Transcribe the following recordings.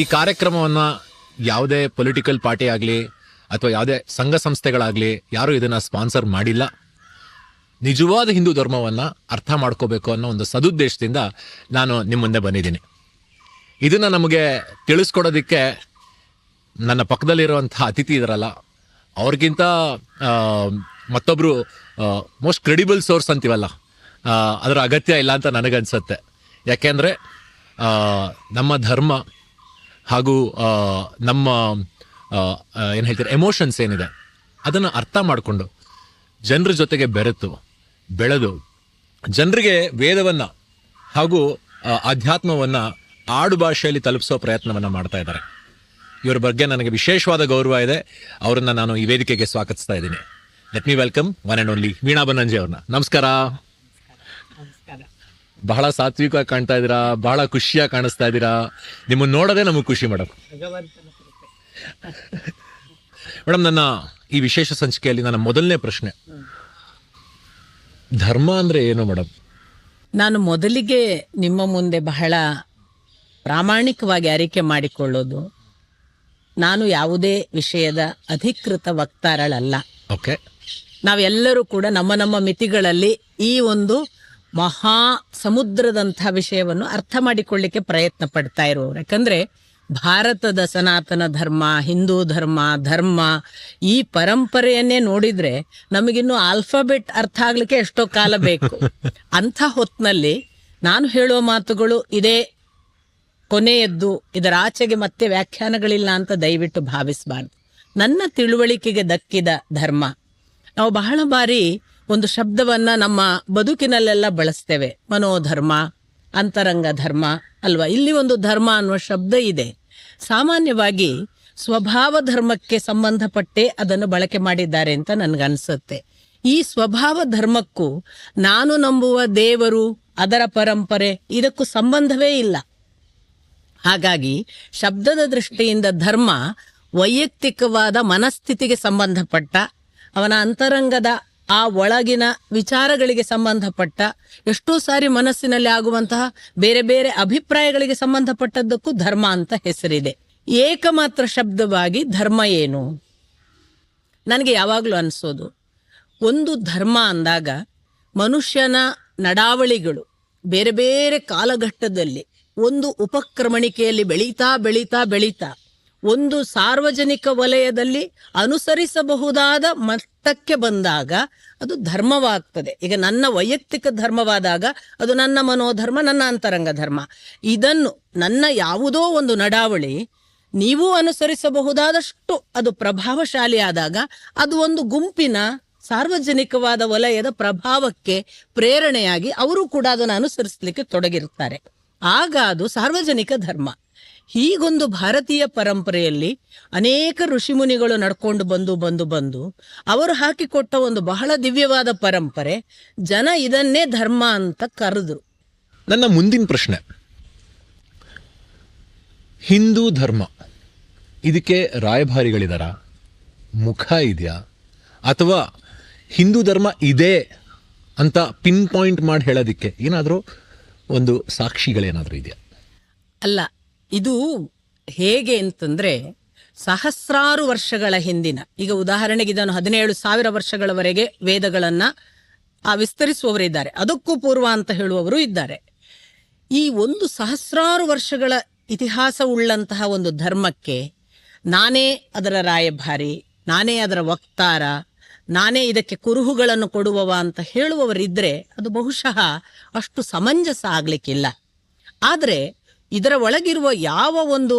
ಈ ಕಾರ್ಯಕ್ರಮವನ್ನ ಯಾವುದೇ ಪೊಲಿಟಿಕಲ್ ಪಾರ್ಟಿ ಆಗಲಿ ಅಥವಾ ಯಾವುದೇ ಸಂಘ ಸಂಸ್ಥೆಗಳಾಗಲಿ ಯಾರು ಇದನ್ನ ಸ್ಪಾನ್ಸರ್ ಮಾಡಿಲ್ಲ. ನಿಜವಾದ ಹಿಂದೂ ಧರ್ಮವನ್ನ ಅರ್ಥ ಮಾಡ್ಕೋಬೇಕು ಅನ್ನೋ ಒಂದು ಸದುದ್ದೇಶದಿಂದ ನಾನು ನಿಮ್ಮ ಮುಂದೆ ಬಂದಿದ್ದೀನಿ. ಇದನ್ನ ನಮಗೆ ತಿಳಿಸ್ಕೊಡೋದಕ್ಕೆ ನನ್ನ ಪಕ್ಕದಲ್ಲಿರುವಂತಹ ಅತಿಥಿ ಇದರಲ್ಲ, ಅವ್ರಿಗಿಂತ ಮತ್ತೊಬ್ಬರು ಮೋಸ್ಟ್ ಕ್ರೆಡಿಬಲ್ ಸೋರ್ಸ್ ಅಂತೀವಲ್ಲ ಅದರ ಅಗತ್ಯ ಇಲ್ಲ ಅಂತ ನನಗನ್ಸುತ್ತೆ. ಯಾಕೆಂದರೆ ನಮ್ಮ ಧರ್ಮ ಹಾಗೂ ನಮ್ಮ ಏನು ಹೇಳ್ತಾರೆ ಎಮೋಷನ್ಸ್ ಏನಿದೆ, ಅದನ್ನು ಅರ್ಥ ಮಾಡಿಕೊಂಡು ಜನರ ಜೊತೆಗೆ ಬೆರೆತು, ಬೆಳೆದು, ಜನರಿಗೆ ವೇದವನ್ನು ಹಾಗೂ ಆಧ್ಯಾತ್ಮವನ್ನು ಆಡು ಭಾಷೆಯಲ್ಲಿ ತಲುಪಿಸೋ ಪ್ರಯತ್ನವನ್ನು ಮಾಡ್ತಾ ಇದ್ದಾರೆ. ಇವರ ಬಗ್ಗೆ ನನಗೆ ವಿಶೇಷವಾದ ಗೌರವ ಇದೆ. ಅವರನ್ನು ನಾನು ಈ ವೇದಿಕೆಗೆ ಸ್ವಾಗತಿಸ್ತಾ ಇದ್ದೀನಿ. Let me welcome one and only Veena Bannanje ಅವ್ರನ್ನ. ನಮಸ್ಕಾರ. ಬಹಳ ಸಾತ್ವಿಕವಾಗಿ ಕಾಣ್ತಾ ಇದ್ದೀರಾ ಬಹಳ ಖುಷಿಯಾಗಿ ಕಾಣಿಸ್ತಾ ಇದ್ದೀರಾ. ನಿಮ್ಮನ್ನ ನೋಡೋದೇ ನಮಗೆ ಖುಷಿ ಮೇಡಮ್ ಮೇಡಮ್ ನನ್ನ ಈ ವಿಶೇಷ ಸಂಚಿಕೆಯಲ್ಲಿ ನನ್ನ ಮೊದಲನೇ ಪ್ರಶ್ನೆ. ಧರ್ಮ ಅಂದರೆ ಏನು ಮೇಡಮ್ ನಾನು ಮೊದಲಿಗೆ ನಿಮ್ಮ ಮುಂದೆ ಬಹಳ ಪ್ರಾಮಾಣಿಕವಾಗಿ ಆರೈಕೆ ಮಾಡಿಕೊಳ್ಳೋದು ನಾನು ಯಾವುದೇ ವಿಷಯದ ಅಧಿಕೃತ ವಕ್ತಾರಳಲ್ಲ. ಓಕೆ. ನಾವೆಲ್ಲರೂ ಕೂಡ ನಮ್ಮ ನಮ್ಮ ಮಿತಿಗಳಲ್ಲಿ ಈ ಒಂದು ಮಹಾ ಸಮುದ್ರದಂಥ ವಿಷಯವನ್ನು ಅರ್ಥ ಮಾಡಿಕೊಳ್ಳಿಕ್ಕೆ ಪ್ರಯತ್ನ ಪಡ್ತಾ ಇರೋರು. ಯಾಕಂದರೆ ಭಾರತದ ಸನಾತನ ಧರ್ಮ ಹಿಂದೂ ಧರ್ಮ ಧರ್ಮ ಈ ಪರಂಪರೆಯನ್ನೇ ನೋಡಿದ್ರೆ ನಮಗಿನ್ನು ಆಲ್ಫಾಬೆಟ್ ಅರ್ಥ ಆಗಲಿಕ್ಕೆ ಎಷ್ಟೋ ಕಾಲ ಬೇಕು. ಅಂಥ ಹೊತ್ತಿನಲ್ಲಿ ನಾನು ಹೇಳುವ ಮಾತುಗಳು ಇದೇ ಕೊನೆಯದ್ದು. ಇದರ ಆಚೆಗೆ ಮತ್ತೆ ವ್ಯಾಖ್ಯಾನಗಳಿಲ್ಲ ಅಂತ ದಯವಿಟ್ಟು ಭಾವಿಸಬಾರ್ದು. ನನ್ನ ತಿಳುವಳಿಕೆಗೆ ದಕ್ಕಿದ ಧರ್ಮ. ನಾವು ಬಹಳ ಬಾರಿ ಒಂದು ಶಬ್ದವನ್ನ ನಮ್ಮ ಬದುಕಿನಲ್ಲೆಲ್ಲ ಬಳಸ್ತೇವೆ. ಮನೋಧರ್ಮ, ಅಂತರಂಗ ಧರ್ಮ ಅಲ್ವಾ? ಇಲ್ಲಿ ಒಂದು ಧರ್ಮ ಅನ್ನುವ ಶಬ್ದ ಇದೆ. ಸಾಮಾನ್ಯವಾಗಿ ಸ್ವಭಾವ ಧರ್ಮಕ್ಕೆ ಸಂಬಂಧಪಟ್ಟೆ ಅದನ್ನು ಬಳಕೆ ಮಾಡಿದ್ದಾರೆ ಅಂತ ನನ್ಗನ್ಸುತ್ತೆ. ಈ ಸ್ವಭಾವ ಧರ್ಮಕ್ಕೂ ನಾನು ನಂಬುವ ದೇವರು, ಅದರ ಪರಂಪರೆ, ಇದಕ್ಕೂ ಸಂಬಂಧವೇ ಇಲ್ಲ. ಹಾಗಾಗಿ ಶಬ್ದದ ದೃಷ್ಟಿಯಿಂದ ಧರ್ಮ ವೈಯಕ್ತಿಕವಾದ ಮನಸ್ಥಿತಿಗೆ ಸಂಬಂಧಪಟ್ಟ, ಅವನ ಅಂತರಂಗದ ಆ ಒಳಗಿನ ವಿಚಾರಗಳಿಗೆ ಸಂಬಂಧಪಟ್ಟ ಎಷ್ಟೋ ಸಾರಿ ಮನಸ್ಸಿನಲ್ಲಿ ಆಗುವಂತಹ ಬೇರೆ ಬೇರೆ ಅಭಿಪ್ರಾಯಗಳಿಗೆ ಸಂಬಂಧಪಟ್ಟದ್ದಕ್ಕೂ ಧರ್ಮ ಅಂತ ಹೆಸರಿದೆ. ಏಕಮಾತ್ರ ಶಬ್ದವಾಗಿ ಧರ್ಮ ಏನು? ನನಗೆ ಯಾವಾಗಲೂ ಅನಿಸೋದು, ಒಂದು ಧರ್ಮ ಅಂದಾಗ ಮನುಷ್ಯನ ನಡಾವಳಿಗಳು ಬೇರೆ ಬೇರೆ ಕಾಲಘಟ್ಟದಲ್ಲಿ ಒಂದು ಉಪಕ್ರಮಣಿಕೆಯಲ್ಲಿ ಬೆಳೀತಾ ಬೆಳೀತಾ ಬೆಳೀತಾ ಒಂದು ಸಾರ್ವಜನಿಕ ವಲಯದಲ್ಲಿ ಅನುಸರಿಸಬಹುದಾದ ಮಟ್ಟಕ್ಕೆ ಬಂದಾಗ ಅದು ಧರ್ಮವಾಗ್ತದೆ. ಈಗ ನನ್ನ ವೈಯಕ್ತಿಕ ಧರ್ಮವಾದಾಗ ಅದು ನನ್ನ ಮನೋಧರ್ಮ, ನನ್ನ ಅಂತರಂಗ ಧರ್ಮ. ಇದನ್ನು ನನ್ನ ಯಾವುದೋ ಒಂದು ನಡಾವಳಿ ನೀವು ಅನುಸರಿಸಬಹುದಾದಷ್ಟು ಅದು ಪ್ರಭಾವಶಾಲಿಯಾದಾಗ ಅದು ಒಂದು ಗುಂಪಿನ ಸಾರ್ವಜನಿಕವಾದ ವಲಯದ ಪ್ರಭಾವಕ್ಕೆ ಪ್ರೇರಣೆಯಾಗಿ ಅವರು ಕೂಡ ಅದನ್ನು ಅನುಸರಿಸಲಿಕ್ಕೆ ತೊಡಗಿರುತ್ತಾರೆ. ಆಗ ಅದು ಸಾರ್ವಜನಿಕ ಧರ್ಮ. ಹೀಗೊಂದು ಭಾರತೀಯ ಪರಂಪರೆಯಲ್ಲಿ ಅನೇಕ ಋಷಿಮುನಿಗಳು ನಡ್ಕೊಂಡು ಬಂದು ಬಂದು ಬಂದು ಅವರು ಹಾಕಿಕೊಟ್ಟ ಒಂದು ಬಹಳ ದಿವ್ಯವಾದ ಪರಂಪರೆ ಜನ ಇದನ್ನೇ ಧರ್ಮ ಅಂತ ಕರೆದ್ರು. ನನ್ನ ಮುಂದಿನ ಪ್ರಶ್ನೆ. ಹಿಂದೂ ಧರ್ಮ ಇದಕ್ಕೆ ರಾಯಭಾರಿಗಳಿದಾರ? ಮುಖ ಇದೆಯಾ? ಅಥವಾ ಹಿಂದೂ ಧರ್ಮ ಇದೆ ಅಂತ ಪಿನ್ ಪಾಯಿಂಟ್ ಮಾಡಿ ಹೇಳೋದಕ್ಕೆ ಏನಾದರೂ ಒಂದು ಸಾಕ್ಷಿಗಳೇನಾದರೂ ಇದೆಯಾ? ಅಲ್ಲ ಇದು ಹೇಗೆ ಅಂತಂದ್ರೆ ಸಹಸ್ರಾರು ವರ್ಷಗಳ ಹಿಂದಿನ, ಈಗ ಉದಾಹರಣೆಗೆ ಇದನ್ನು ಹದಿನೇಳು ಸಾವಿರ ವರ್ಷಗಳವರೆಗೆ ವೇದಗಳನ್ನ ಆ ವಿಸ್ತರಿಸುವವರಿದ್ದಾರೆ ಅದಕ್ಕೂ ಪೂರ್ವ ಅಂತ ಹೇಳುವವರು ಇದ್ದಾರೆ. ಈ ಒಂದು ಸಹಸ್ರಾರು ವರ್ಷಗಳ ಇತಿಹಾಸ ಉಳ್ಳಂತಹ ಒಂದು ಧರ್ಮಕ್ಕೆ ನಾನೇ ಅದರ ರಾಯಭಾರಿ, ನಾನೇ ಅದರ ವಕ್ತಾರ, ನಾನೇ ಇದಕ್ಕೆ ಕುರುಹುಗಳನ್ನು ಕೊಡುವವ ಅಂತ ಹೇಳುವವರಿದ್ರೆ ಅದು ಬಹುಶಃ ಅಷ್ಟು ಸಮಂಜಸ ಆಗಲಿಕ್ಕಿಲ್ಲ. ಆದರೆ ಇದರ ಒಳಗಿರುವ ಯಾವ ಒಂದು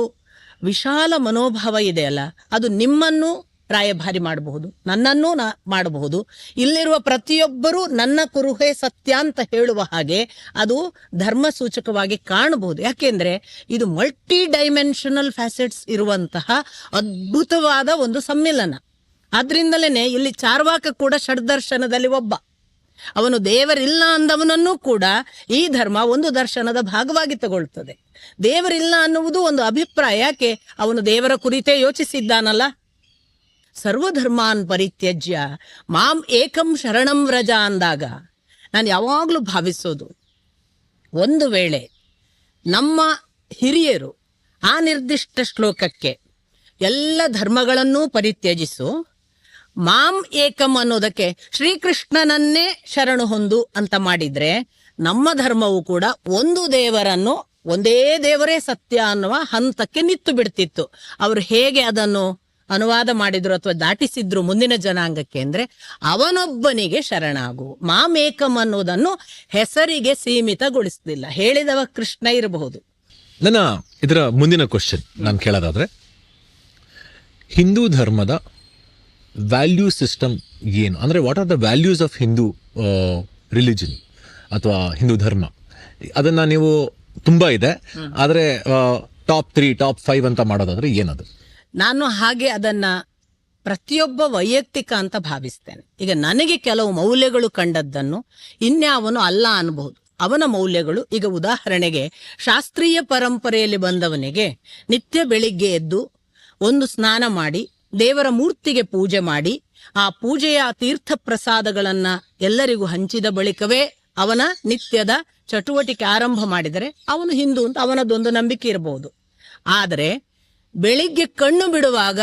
ವಿಶಾಲ ಮನೋಭಾವ ಇದೆಯಲ್ಲ ಅದು ನಿಮ್ಮನ್ನು ರಾಯಭಾರಿ ಮಾಡಬಹುದು, ನನ್ನನ್ನೂ ನಾ ಮಾಡಬಹುದು. ಇಲ್ಲಿರುವ ಪ್ರತಿಯೊಬ್ಬರೂ ನನ್ನ ಕುರುಹೆ ಸತ್ಯ ಅಂತ ಹೇಳುವ ಹಾಗೆ ಅದು ಧರ್ಮ ಸೂಚಕವಾಗಿ ಕಾಣಬಹುದು. ಯಾಕೆಂದ್ರೆ ಇದು ಮಲ್ಟಿ ಡೈಮೆನ್ಷನಲ್ ಫ್ಯಾಸೆಟ್ಸ್ ಇರುವಂತಹ ಅದ್ಭುತವಾದ ಒಂದು ಸಮ್ಮಿಲನ. ಆದ್ರಿಂದಲೇ ಇಲ್ಲಿ ಚಾರ್ವಾಕ ಕೂಡ ಷಡ್ದರ್ಶನದಲ್ಲಿ ಒಬ್ಬ. ಅವನು ದೇವರಿಲ್ಲ ಅಂದವನನ್ನು ಕೂಡ ಈ ಧರ್ಮ ಒಂದು ದರ್ಶನದ ಭಾಗವಾಗಿ ತಗೊಳ್ತದೆ. ದೇವರಿಲ್ಲ ಅನ್ನುವುದು ಒಂದು ಅಭಿಪ್ರಾಯ. ಯಾಕೆ? ಅವನು ದೇವರ ಕುರಿತೇ ಯೋಚಿಸಿದ್ದಾನಲ್ಲ. ಸರ್ವಧರ್ಮಾನ್ ಪರಿತ್ಯಜ್ಯ. ಮಾಂ ಏಕಂ ಶರಣಂ ವ್ರಜ ಅಂದಾಗ. ನಾನು ಯಾವಾಗಲೂ ಭಾವಿಸೋದು, ಒಂದು ವೇಳೆ ನಮ್ಮ ಹಿರಿಯರು ಆ ನಿರ್ದಿಷ್ಟ ಶ್ಲೋಕಕ್ಕೆ ಎಲ್ಲ ಧರ್ಮಗಳನ್ನೂ ಪರಿತ್ಯಜಿಸು ಮಾಂ ಏಕಂ ಅನ್ನೋದಕ್ಕೆ ಶ್ರೀಕೃಷ್ಣನನ್ನೇ ಶರಣು ಹೊಂದು ಅಂತ ಮಾಡಿದ್ರೆ ನಮ್ಮ ಧರ್ಮವು ಕೂಡ ಒಂದು ದೇವರನ್ನು ಒಂದೇ ದೇವರೇ ಸತ್ಯ ಅನ್ನುವ ಹಂತಕ್ಕೆ ನಿತ್ತು ಬಿಡ್ತಿತ್ತು. ಅವರು ಹೇಗೆ ಅದನ್ನು ಅನುವಾದ ಮಾಡಿದ್ರು ಅಥವಾ ದಾಟಿಸಿದ್ರು ಮುಂದಿನ ಜನಾಂಗಕ್ಕೆ ಅಂದ್ರೆ ಅವನೊಬ್ಬನಿಗೆ ಶರಣಾಗು. ಮಾಮೇಕಂ ಅನ್ನೋದನ್ನು ಹೆಸರಿಗೆ ಸೀಮಿತಗೊಳಿಸಲಿಲ್ಲ. ಹೇಳಿದವ ಕೃಷ್ಣ ಇರಬಹುದು. ನನ್ನ ಇದರ ಮುಂದಿನ ಕ್ವಶನ್ ನಾನು ಕೇಳೋದಾದ್ರೆ, ಹಿಂದೂ ಧರ್ಮದ ವ್ಯಾಲ್ಯೂ ಸಿಸ್ಟಮ್ ಏನು? ಅಂದರೆ what are the values of Hindu religion ಅಥವಾ ಹಿಂದೂ ಧರ್ಮ ಅದನ್ನು ನೀವು ತುಂಬ ಇದೆ. ಆದರೆ ಟಾಪ್ ತ್ರೀ ಟಾಪ್ ಫೈವ್ ಅಂತ ಮಾಡೋದಾದ್ರೆ ಏನದು? ನಾನು ಹಾಗೆ ಅದನ್ನು ಪ್ರತಿಯೊಬ್ಬ ವೈಯಕ್ತಿಕ ಅಂತ ಭಾವಿಸ್ತೇನೆ. ಈಗ ನನಗೆ ಕೆಲವು ಮೌಲ್ಯಗಳು ಕಂಡದ್ದನ್ನು ಇನ್ಯಾವನು ಅಲ್ಲ ಅನ್ಬಹುದು. ಅವನ ಮೌಲ್ಯಗಳು ಈಗ ಉದಾಹರಣೆಗೆ ಶಾಸ್ತ್ರೀಯ ಪರಂಪರೆಯಲ್ಲಿ ಬಂದವನಿಗೆ ನಿತ್ಯ ಬೆಳಿಗ್ಗೆ ಎದ್ದು ಒಂದು ಸ್ನಾನ ಮಾಡಿ ದೇವರ ಮೂರ್ತಿಗೆ ಪೂಜೆ ಮಾಡಿ ಆ ಪೂಜೆಯ ತೀರ್ಥ ಪ್ರಸಾದಗಳನ್ನ ಎಲ್ಲರಿಗೂ ಹಂಚಿದ ಬಳಿಕವೇ ಅವನ ನಿತ್ಯದ ಚಟುವಟಿಕೆ ಆರಂಭ ಮಾಡಿದರೆ ಅವನು ಹಿಂದೂ ಅಂತ ಅವನದೊಂದು ನಂಬಿಕೆ ಇರಬಹುದು ಆದರೆ ಬೆಳಿಗ್ಗೆ ಕಣ್ಣು ಬಿಡುವಾಗ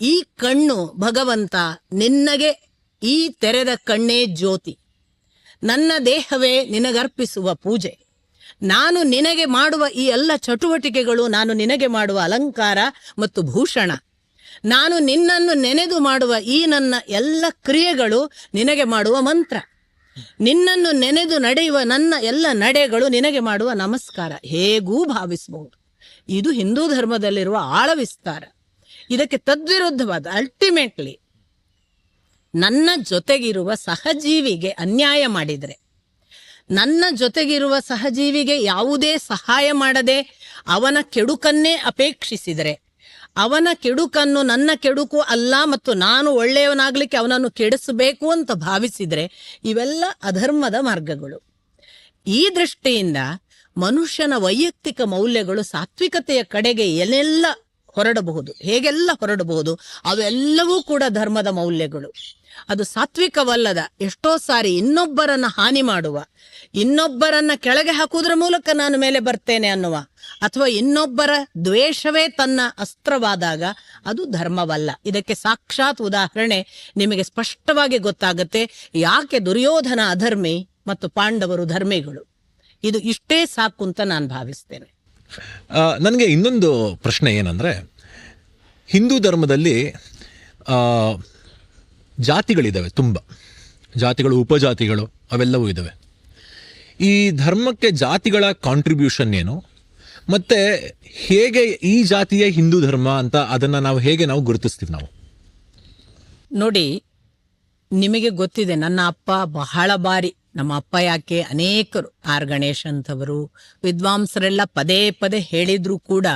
ಈ ಕಣ್ಣು ಭಗವಂತ ನಿನ್ನಗೆ ಈ ತೆರೆದ ಕಣ್ಣೇ ಜ್ಯೋತಿ. ನನ್ನ ದೇಹವೇ ನಿನಗರ್ಪಿಸುವ ಪೂಜೆ. ನಾನು ನಿನಗೆ ಮಾಡುವ ಈ ಎಲ್ಲ ಚಟುವಟಿಕೆಗಳು ನಾನು ನಿನಗೆ ಮಾಡುವ ಅಲಂಕಾರ ಮತ್ತು ಭೂಷಣ. ನಾನು ನಿನ್ನನ್ನು ನೆನೆದು ಮಾಡುವ ಈ ನನ್ನ ಎಲ್ಲ ಕ್ರಿಯೆಗಳು ನಿನಗೆ ಮಾಡುವ ಮಂತ್ರ. ನಿನ್ನನ್ನು ನೆನೆದು ನಡೆಯುವ ನನ್ನ ಎಲ್ಲ ನಡೆಗಳು ನಿನಗೆ ಮಾಡುವ ನಮಸ್ಕಾರ. ಹೇಗೂ ಭಾವಿಸಬಹುದು. ಇದು ಹಿಂದೂ ಧರ್ಮದಲ್ಲಿರುವ ಆಳ ವಿಸ್ತಾರ ಇದಕ್ಕೆ ತದ್ವಿರುದ್ಧವಾದ ಅಲ್ಟಿಮೇಟ್ಲಿ ನನ್ನ ಜೊತೆಗಿರುವ ಸಹಜೀವಿಗೆ ಅನ್ಯಾಯ ಮಾಡಿದರೆ, ನನ್ನ ಜೊತೆಗಿರುವ ಸಹಜೀವಿಗೆ ಯಾವುದೇ ಸಹಾಯ ಮಾಡದೆ ಅವನ ಕೆಡುಕನ್ನೇ ಅಪೇಕ್ಷಿಸಿದರೆ ಅವನ ಕೆಡುಕನ್ನು ನನ್ನ ಕೆಡುಕು ಅಲ್ಲ ಮತ್ತು ನಾನು ಒಳ್ಳೆಯವನಾಗಲಿಕ್ಕೆ ಅವನನ್ನು ಕೆಡಿಸಬೇಕು ಅಂತ ಭಾವಿಸಿದರೆ ಇವೆಲ್ಲ ಅಧರ್ಮದ ಮಾರ್ಗಗಳು. ಈ ದೃಷ್ಟಿಯಿಂದ ಮನುಷ್ಯನ ವೈಯಕ್ತಿಕ ಮೌಲ್ಯಗಳು ಸಾತ್ವಿಕತೆಯ ಕಡೆಗೆ ಏನೆಲ್ಲ ಹೊರಡಬಹುದು, ಹೇಗೆಲ್ಲ ಹೊರಡಬಹುದು, ಅವೆಲ್ಲವೂ ಕೂಡ ಧರ್ಮದ ಮೌಲ್ಯಗಳು. ಅದು ಸಾತ್ವಿಕವಲ್ಲದ ಎಷ್ಟೋ ಸಾರಿ ಇನ್ನೊಬ್ಬರನ್ನ ಹಾನಿ ಮಾಡುವ, ಇನ್ನೊಬ್ಬರನ್ನ ಕೆಳಗೆ ಹಾಕುವುದರ ಮೂಲಕ ನಾನು ಮೇಲೆ ಬರ್ತೇನೆ ಅನ್ನುವ ಅಥವಾ ಇನ್ನೊಬ್ಬರ ದ್ವೇಷವೇ ತನ್ನ ಅಸ್ತ್ರವಾದಾಗ ಅದು ಧರ್ಮವಲ್ಲ. ಇದಕ್ಕೆ ಸಾಕ್ಷಾತ್ ಉದಾಹರಣೆ ನಿಮಗೆ ಸ್ಪಷ್ಟವಾಗಿ ಗೊತ್ತಾಗುತ್ತೆ. ಯಾಕೆ ದುರ್ಯೋಧನ ಅಧರ್ಮಿ ಮತ್ತು ಪಾಂಡವರು ಧರ್ಮಿಗಳು? ಇದು ಇಷ್ಟೇ ಸಾಕು ಅಂತ ನಾನು ಭಾವಿಸ್ತೇನೆ. ನನಗೆ ಇನ್ನೊಂದು ಪ್ರಶ್ನೆ ಏನಂದರೆ, ಹಿಂದೂ ಧರ್ಮದಲ್ಲಿ ಜಾತಿಗಳಿದ್ದಾವೆ ತುಂಬ. ಜಾತಿಗಳು, ಉಪಜಾತಿಗಳು, ಅವೆಲ್ಲವೂ ಇದ್ದಾವೆ ಈ ಧರ್ಮಕ್ಕೆ ಜಾತಿಗಳ ಕಾಂಟ್ರಿಬ್ಯೂಷನ್ ಏನು? ಮತ್ತು ಹೇಗೆ ಈ ಜಾತಿಯ ಹಿಂದೂ ಧರ್ಮ ಅಂತ ಅದನ್ನು ನಾವು ಹೇಗೆ ನಾವು ಗುರುತಿಸ್ತೀವಿ ನಾವು? ನೋಡಿ ನಿಮಗೆ ಗೊತ್ತಿದೆ ನನ್ನ ಅಪ್ಪ ಬಹಳ ಬಾರಿ ನಮ್ಮ ಅಪ್ಪ ಯಾಕೆ ಅನೇಕರು ಆರ್ ಗಣೇಶ್ ಅಂತವರು ವಿದ್ವಾಂಸರೆಲ್ಲ ಪದೇ ಪದೇ ಹೇಳಿದ್ರು ಕೂಡ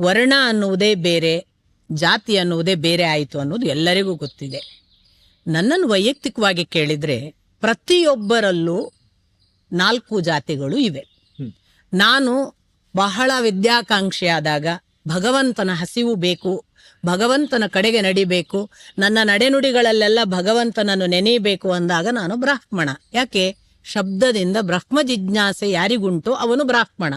ವರ್ಣ ಅನ್ನುವುದೇ ಬೇರೆ ಜಾತಿ ಅನ್ನುವುದೇ ಬೇರೆ ಆಯಿತು ಅನ್ನೋದು ಎಲ್ಲರಿಗೂ ಗೊತ್ತಿದೆ. ನನ್ನನ್ನು ವೈಯಕ್ತಿಕವಾಗಿ ಕೇಳಿದ್ರೆ ಪ್ರತಿಯೊಬ್ಬರಲ್ಲೂ ನಾಲ್ಕು ಜಾತಿಗಳು ಇವೆ. ನಾನು ಬಹಳ ವಿದ್ಯಾಕಾಂಕ್ಷಿಯಾದಾಗ ಭಗವಂತನ ಹಸಿವು ಬೇಕು, ಭಗವಂತನ ಕಡೆಗೆ ನಡಿಬೇಕು, ನನ್ನ ನಡೆನುಡಿಗಳಲ್ಲೆಲ್ಲ ಭಗವಂತನನ್ನು ನೆನೆಯಬೇಕು ಅಂದಾಗ ನಾನು ಬ್ರಾಹ್ಮಣ. ಯಾಕೆ? ಶಬ್ದದಿಂದ ಬ್ರಹ್ಮ ಜಿಜ್ಞಾಸೆ ಯಾರಿಗುಂಟು ಅವನು ಬ್ರಾಹ್ಮಣ.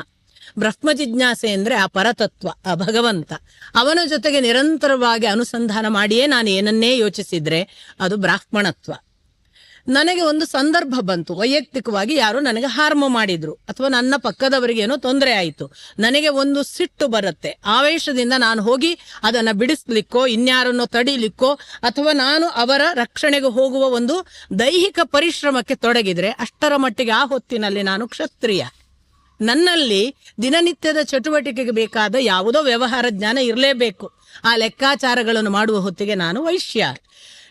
ಬ್ರಹ್ಮ ಜಿಜ್ಞಾಸೆ ಅಂದ್ರೆ ಆ ಪರತತ್ವ, ಆ ಭಗವಂತ. ಅವನ ಜೊತೆಗೆ ನಿರಂತರವಾಗಿ ಅನುಸಂಧಾನ ಮಾಡಿಯೇ ನಾನು ಏನನ್ನೇ ಯೋಚಿಸಿದ್ರೆ ಅದು ಬ್ರಾಹ್ಮಣತ್ವ. ನನಗೆ ಒಂದು ಸಂದರ್ಭ ಬಂತು. ವೈಯಕ್ತಿಕವಾಗಿ ಯಾರು ನನಗೆ ಹಾರ್ಮ ಮಾಡಿದ್ರು. ಅಥವಾ ನನ್ನ ಪಕ್ಕದವರಿಗೆ ಏನೋ ತೊಂದರೆ ಆಯಿತು. ನನಗೆ ಒಂದು ಸಿಟ್ಟು ಬರುತ್ತೆ. ಆವೇಶದಿಂದ ನಾನು ಹೋಗಿ ಅದನ್ನು ಬಿಡಿಸ್ಲಿಕ್ಕೋ, ಇನ್ಯಾರನ್ನೋ ತಡಿಲಿಕ್ಕೋ, ಅಥವಾ ನಾನು ಅವರ ರಕ್ಷಣೆಗೆ ಹೋಗುವ ಒಂದು ದೈಹಿಕ ಪರಿಶ್ರಮಕ್ಕೆ ತೊಡಗಿದರೆ ಅಷ್ಟರ ಮಟ್ಟಿಗೆ ಆ ಹೊತ್ತಿನಲ್ಲಿ ನಾನು ಕ್ಷತ್ರಿಯ. ನನ್ನಲ್ಲಿ ದಿನನಿತ್ಯದ ಚಟುವಟಿಕೆಗೆ ಬೇಕಾದ ಯಾವುದೋ ವ್ಯವಹಾರ ಜ್ಞಾನ ಇರಲೇಬೇಕು. ಆ ಲೆಕ್ಕಾಚಾರಗಳನ್ನು ಮಾಡುವ ಹೊತ್ತಿಗೆ ನಾನು ವೈಶ್ಯ.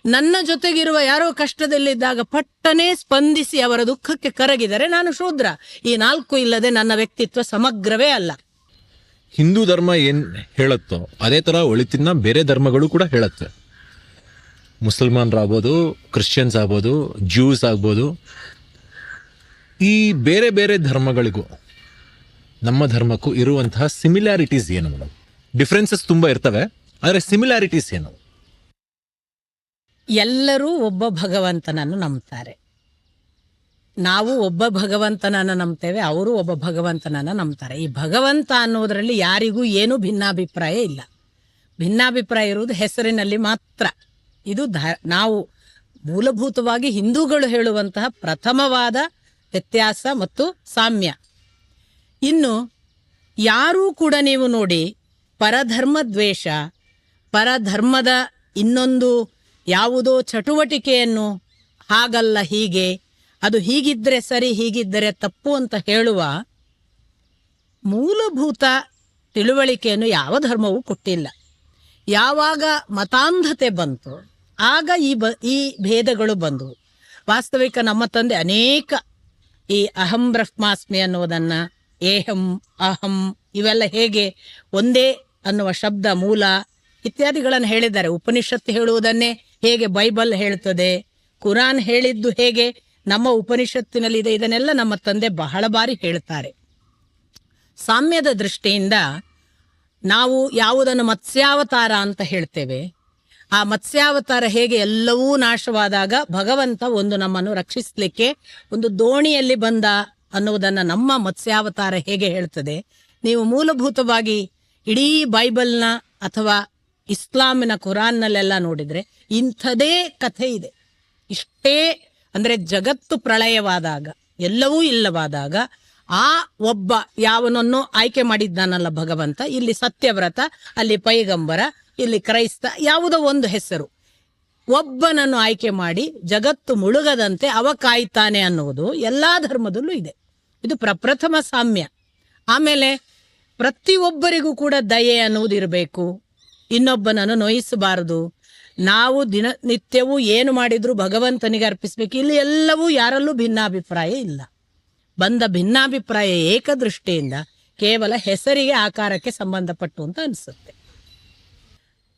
ನನ್ನ ಜೊತೆಗಿರುವ ಯಾರೋ ಕಷ್ಟದಲ್ಲಿದ್ದಾಗ ಪಟ್ಟನೆ ಸ್ಪಂದಿಸಿ ಅವರ ದುಃಖಕ್ಕೆ ಕರಗಿದರೆ ನಾನು ಶೂದ್ರ. ಈ ನಾಲ್ಕು ಇಲ್ಲದೆ ನನ್ನ ವ್ಯಕ್ತಿತ್ವ ಸಮಗ್ರವೇ ಅಲ್ಲ. ಹಿಂದೂ ಧರ್ಮ ಏನು ಹೇಳುತ್ತೋ, ಅದೇ ಥರ ಒಳಿತಿನ ಬೇರೆ ಧರ್ಮಗಳು ಕೂಡ ಹೇಳುತ್ತವೆ ಮುಸಲ್ಮಾನರಾಗ್ಬೋದು, ಕ್ರಿಶ್ಚಿಯನ್ಸ್ ಆಗ್ಬೋದು ಜ್ಯೂಸ್ ಆಗ್ಬೋದು. ಈ ಬೇರೆ ಬೇರೆ ಧರ್ಮಗಳಿಗೂ, ನಮ್ಮ ಧರ್ಮಕ್ಕೂ ಇರುವಂತಹ ಸಿಮಿಲಾರಿಟೀಸ್ ಏನು? ಮೇಡಮ್ ಡಿಫ್ರೆನ್ಸಸ್ ತುಂಬ ಇರ್ತವೆ, ಆದರೆ ಸಿಮಿಲಾರಿಟೀಸ್ ಏನು? ಎಲ್ಲರೂ ಒಬ್ಬ ಭಗವಂತನನ್ನು ನಂಬ್ತಾರೆ. ನಾವು ಒಬ್ಬ ಭಗವಂತನನ್ನು ನಂಬ್ತೇವೆ, ಅವರು ಒಬ್ಬ ಭಗವಂತನನ್ನು ನಂಬ್ತಾರೆ. ಈ ಭಗವಂತ ಅನ್ನೋದರಲ್ಲಿ ಯಾರಿಗೂ ಏನೂ ಭಿನ್ನಾಭಿಪ್ರಾಯ ಇಲ್ಲ. ಭಿನ್ನಾಭಿಪ್ರಾಯ ಇರುವುದು ಹೆಸರಿನಲ್ಲಿ ಮಾತ್ರ. ಇದು ಧ, ನಾವು ಮೂಲಭೂತವಾಗಿ ಹಿಂದೂಗಳು ಹೇಳುವಂತಹ ಪ್ರಥಮವಾದ ವ್ಯತ್ಯಾಸ ಮತ್ತು ಸಾಮ್ಯ. ಇನ್ನು ಯಾರೂ ಕೂಡ ನೀವು ನೋಡಿ, ಪರಧರ್ಮ ದ್ವೇಷ, ಪರಧರ್ಮದ ಇನ್ನೊಂದು ಯಾವುದೋ ಚಟುವಟಿಕೆಯನ್ನು ಹಾಗಲ್ಲ ಹೀಗೆ, ಅದು ಹೀಗಿದ್ರೆ ಸರಿ, ಹೀಗಿದ್ದರೆ ತಪ್ಪು ಅಂತ ಹೇಳುವ ಮೂಲಭೂತ ತಿಳುವಳಿಕೆಯನ್ನು ಯಾವ ಧರ್ಮವೂ ಕೊಟ್ಟಿಲ್ಲ. ಯಾವಾಗ ಮತಾಂಧತೆ ಬಂತು, ಆಗ ಈ ಬ, ಈ ಭೇದಗಳು ಬಂದವು. ವಾಸ್ತವಿಕ ನಮ್ಮ ತಂದೆ ಅನೇಕ ಈ ಅಹಂ ಬ್ರಹ್ಮಾಸ್ಮಿ ಅನ್ನುವುದನ್ನ, ಏಹಂ, ಅಹಂ, ಇವೆಲ್ಲ ಹೇಗೆ ಒಂದೇ ಅನ್ನುವ ಶಬ್ದ, ಮೂಲ ಇತ್ಯಾದಿಗಳನ್ನು ಹೇಳಿದ್ದಾರೆ. ಉಪನಿಷತ್ತು ಹೇಳುವುದನ್ನೇ ಹೇಗೆ ಬೈಬಲ್ ಹೇಳ್ತದೆ ಕುರಾನ್ ಹೇಳಿದ್ದು ಹೇಗೆ? ನಮ್ಮ ಉಪನಿಷತ್ತಿನಲ್ಲಿ ಇದೆ ಇದನ್ನೆಲ್ಲ ನಮ್ಮ ತಂದೆ ಬಹಳ ಬಾರಿ ಹೇಳ್ತಾರೆ ಸಾಮ್ಯದ ದೃಷ್ಟಿಯಿಂದ ನಾವು ಯಾವುದನ್ನು ಮತ್ಸ್ಯಾವತಾರ ಅಂತ ಹೇಳ್ತೇವೆ. ಆ ಮತ್ಸ್ಯಾವತಾರ ಹೇಗೆ ಎಲ್ಲವೂ ನಾಶವಾದಾಗ ಭಗವಂತ ಒಂದು ನಮ್ಮನ್ನು ರಕ್ಷಿಸಲಿಕ್ಕೆ ಒಂದು ದೋಣಿಯಲ್ಲಿ ಬಂದ ಅನ್ನುವುದನ್ನು ನಮ್ಮ ಮತ್ಸ್ಯಾವತಾರ ಹೇಗೆ ಹೇಳ್ತದೆ? ನೀವು ಮೂಲಭೂತವಾಗಿ ಇಡೀ ಬೈಬಲ್ನ ಅಥವಾ ಇಸ್ಲಾಮಿನ ಕುರಾನ್ನಲ್ಲೆಲ್ಲ ನೋಡಿದರೆ ಇಂಥದೇ ಕಥೆ ಇದೆ. ಇಷ್ಟೇ ಅಂದರೆ ಜಗತ್ತು ಪ್ರಳಯವಾದಾಗ, ಎಲ್ಲವೂ ಇಲ್ಲವಾದಾಗ ಆ ಒಬ್ಬ ಯಾವನನ್ನು ಆಯ್ಕೆ ಮಾಡಿದ್ದಾನಲ್ಲ ಭಗವಂತ, ಇಲ್ಲಿ ಸತ್ಯವ್ರತ, ಅಲ್ಲಿ ಪೈಗಂಬರ, ಇಲ್ಲಿ ಕ್ರೈಸ್ತ, ಯಾವುದೋ ಒಂದು ಹೆಸರು. ಒಬ್ಬನನ್ನು ಆಯ್ಕೆ ಮಾಡಿ ಜಗತ್ತು ಮುಳುಗದಂತೆ ಅವ ಕಾಯ್ತಾನೆ ಅನ್ನುವುದು ಎಲ್ಲಾ ಧರ್ಮದಲ್ಲೂ ಇದೆ. ಇದು ಪ್ರಪ್ರಥಮ ಸಾಮ್ಯ. ಆಮೇಲೆ ಪ್ರತಿಯೊಬ್ಬರಿಗೂ ಕೂಡ ದಯೆ ಅನ್ನುವುದು ಇರಬೇಕು ಇನ್ನೊಬ್ಬನನ್ನು ನೋಯಿಸಬಾರದು. ನಾವು ದಿನನಿತ್ಯವೂ ಏನು ಮಾಡಿದ್ರು ಭಗವಂತನಿಗೆ ಅರ್ಪಿಸ್ಬೇಕು. ಇಲ್ಲಿ ಎಲ್ಲವೂ ಯಾರಲ್ಲೂ ಭಿನ್ನಾಭಿಪ್ರಾಯ ಇಲ್ಲ. ಬಂದ ಭಿನ್ನಾಭಿಪ್ರಾಯ ಏಕದೃಷ್ಟಿಯಿಂದ ಕೇವಲ ಹೆಸರಿಗೆ ಆಕಾರಕ್ಕೆ ಸಂಬಂಧಪಟ್ಟು ಅಂತ ಅನಿಸುತ್ತೆ.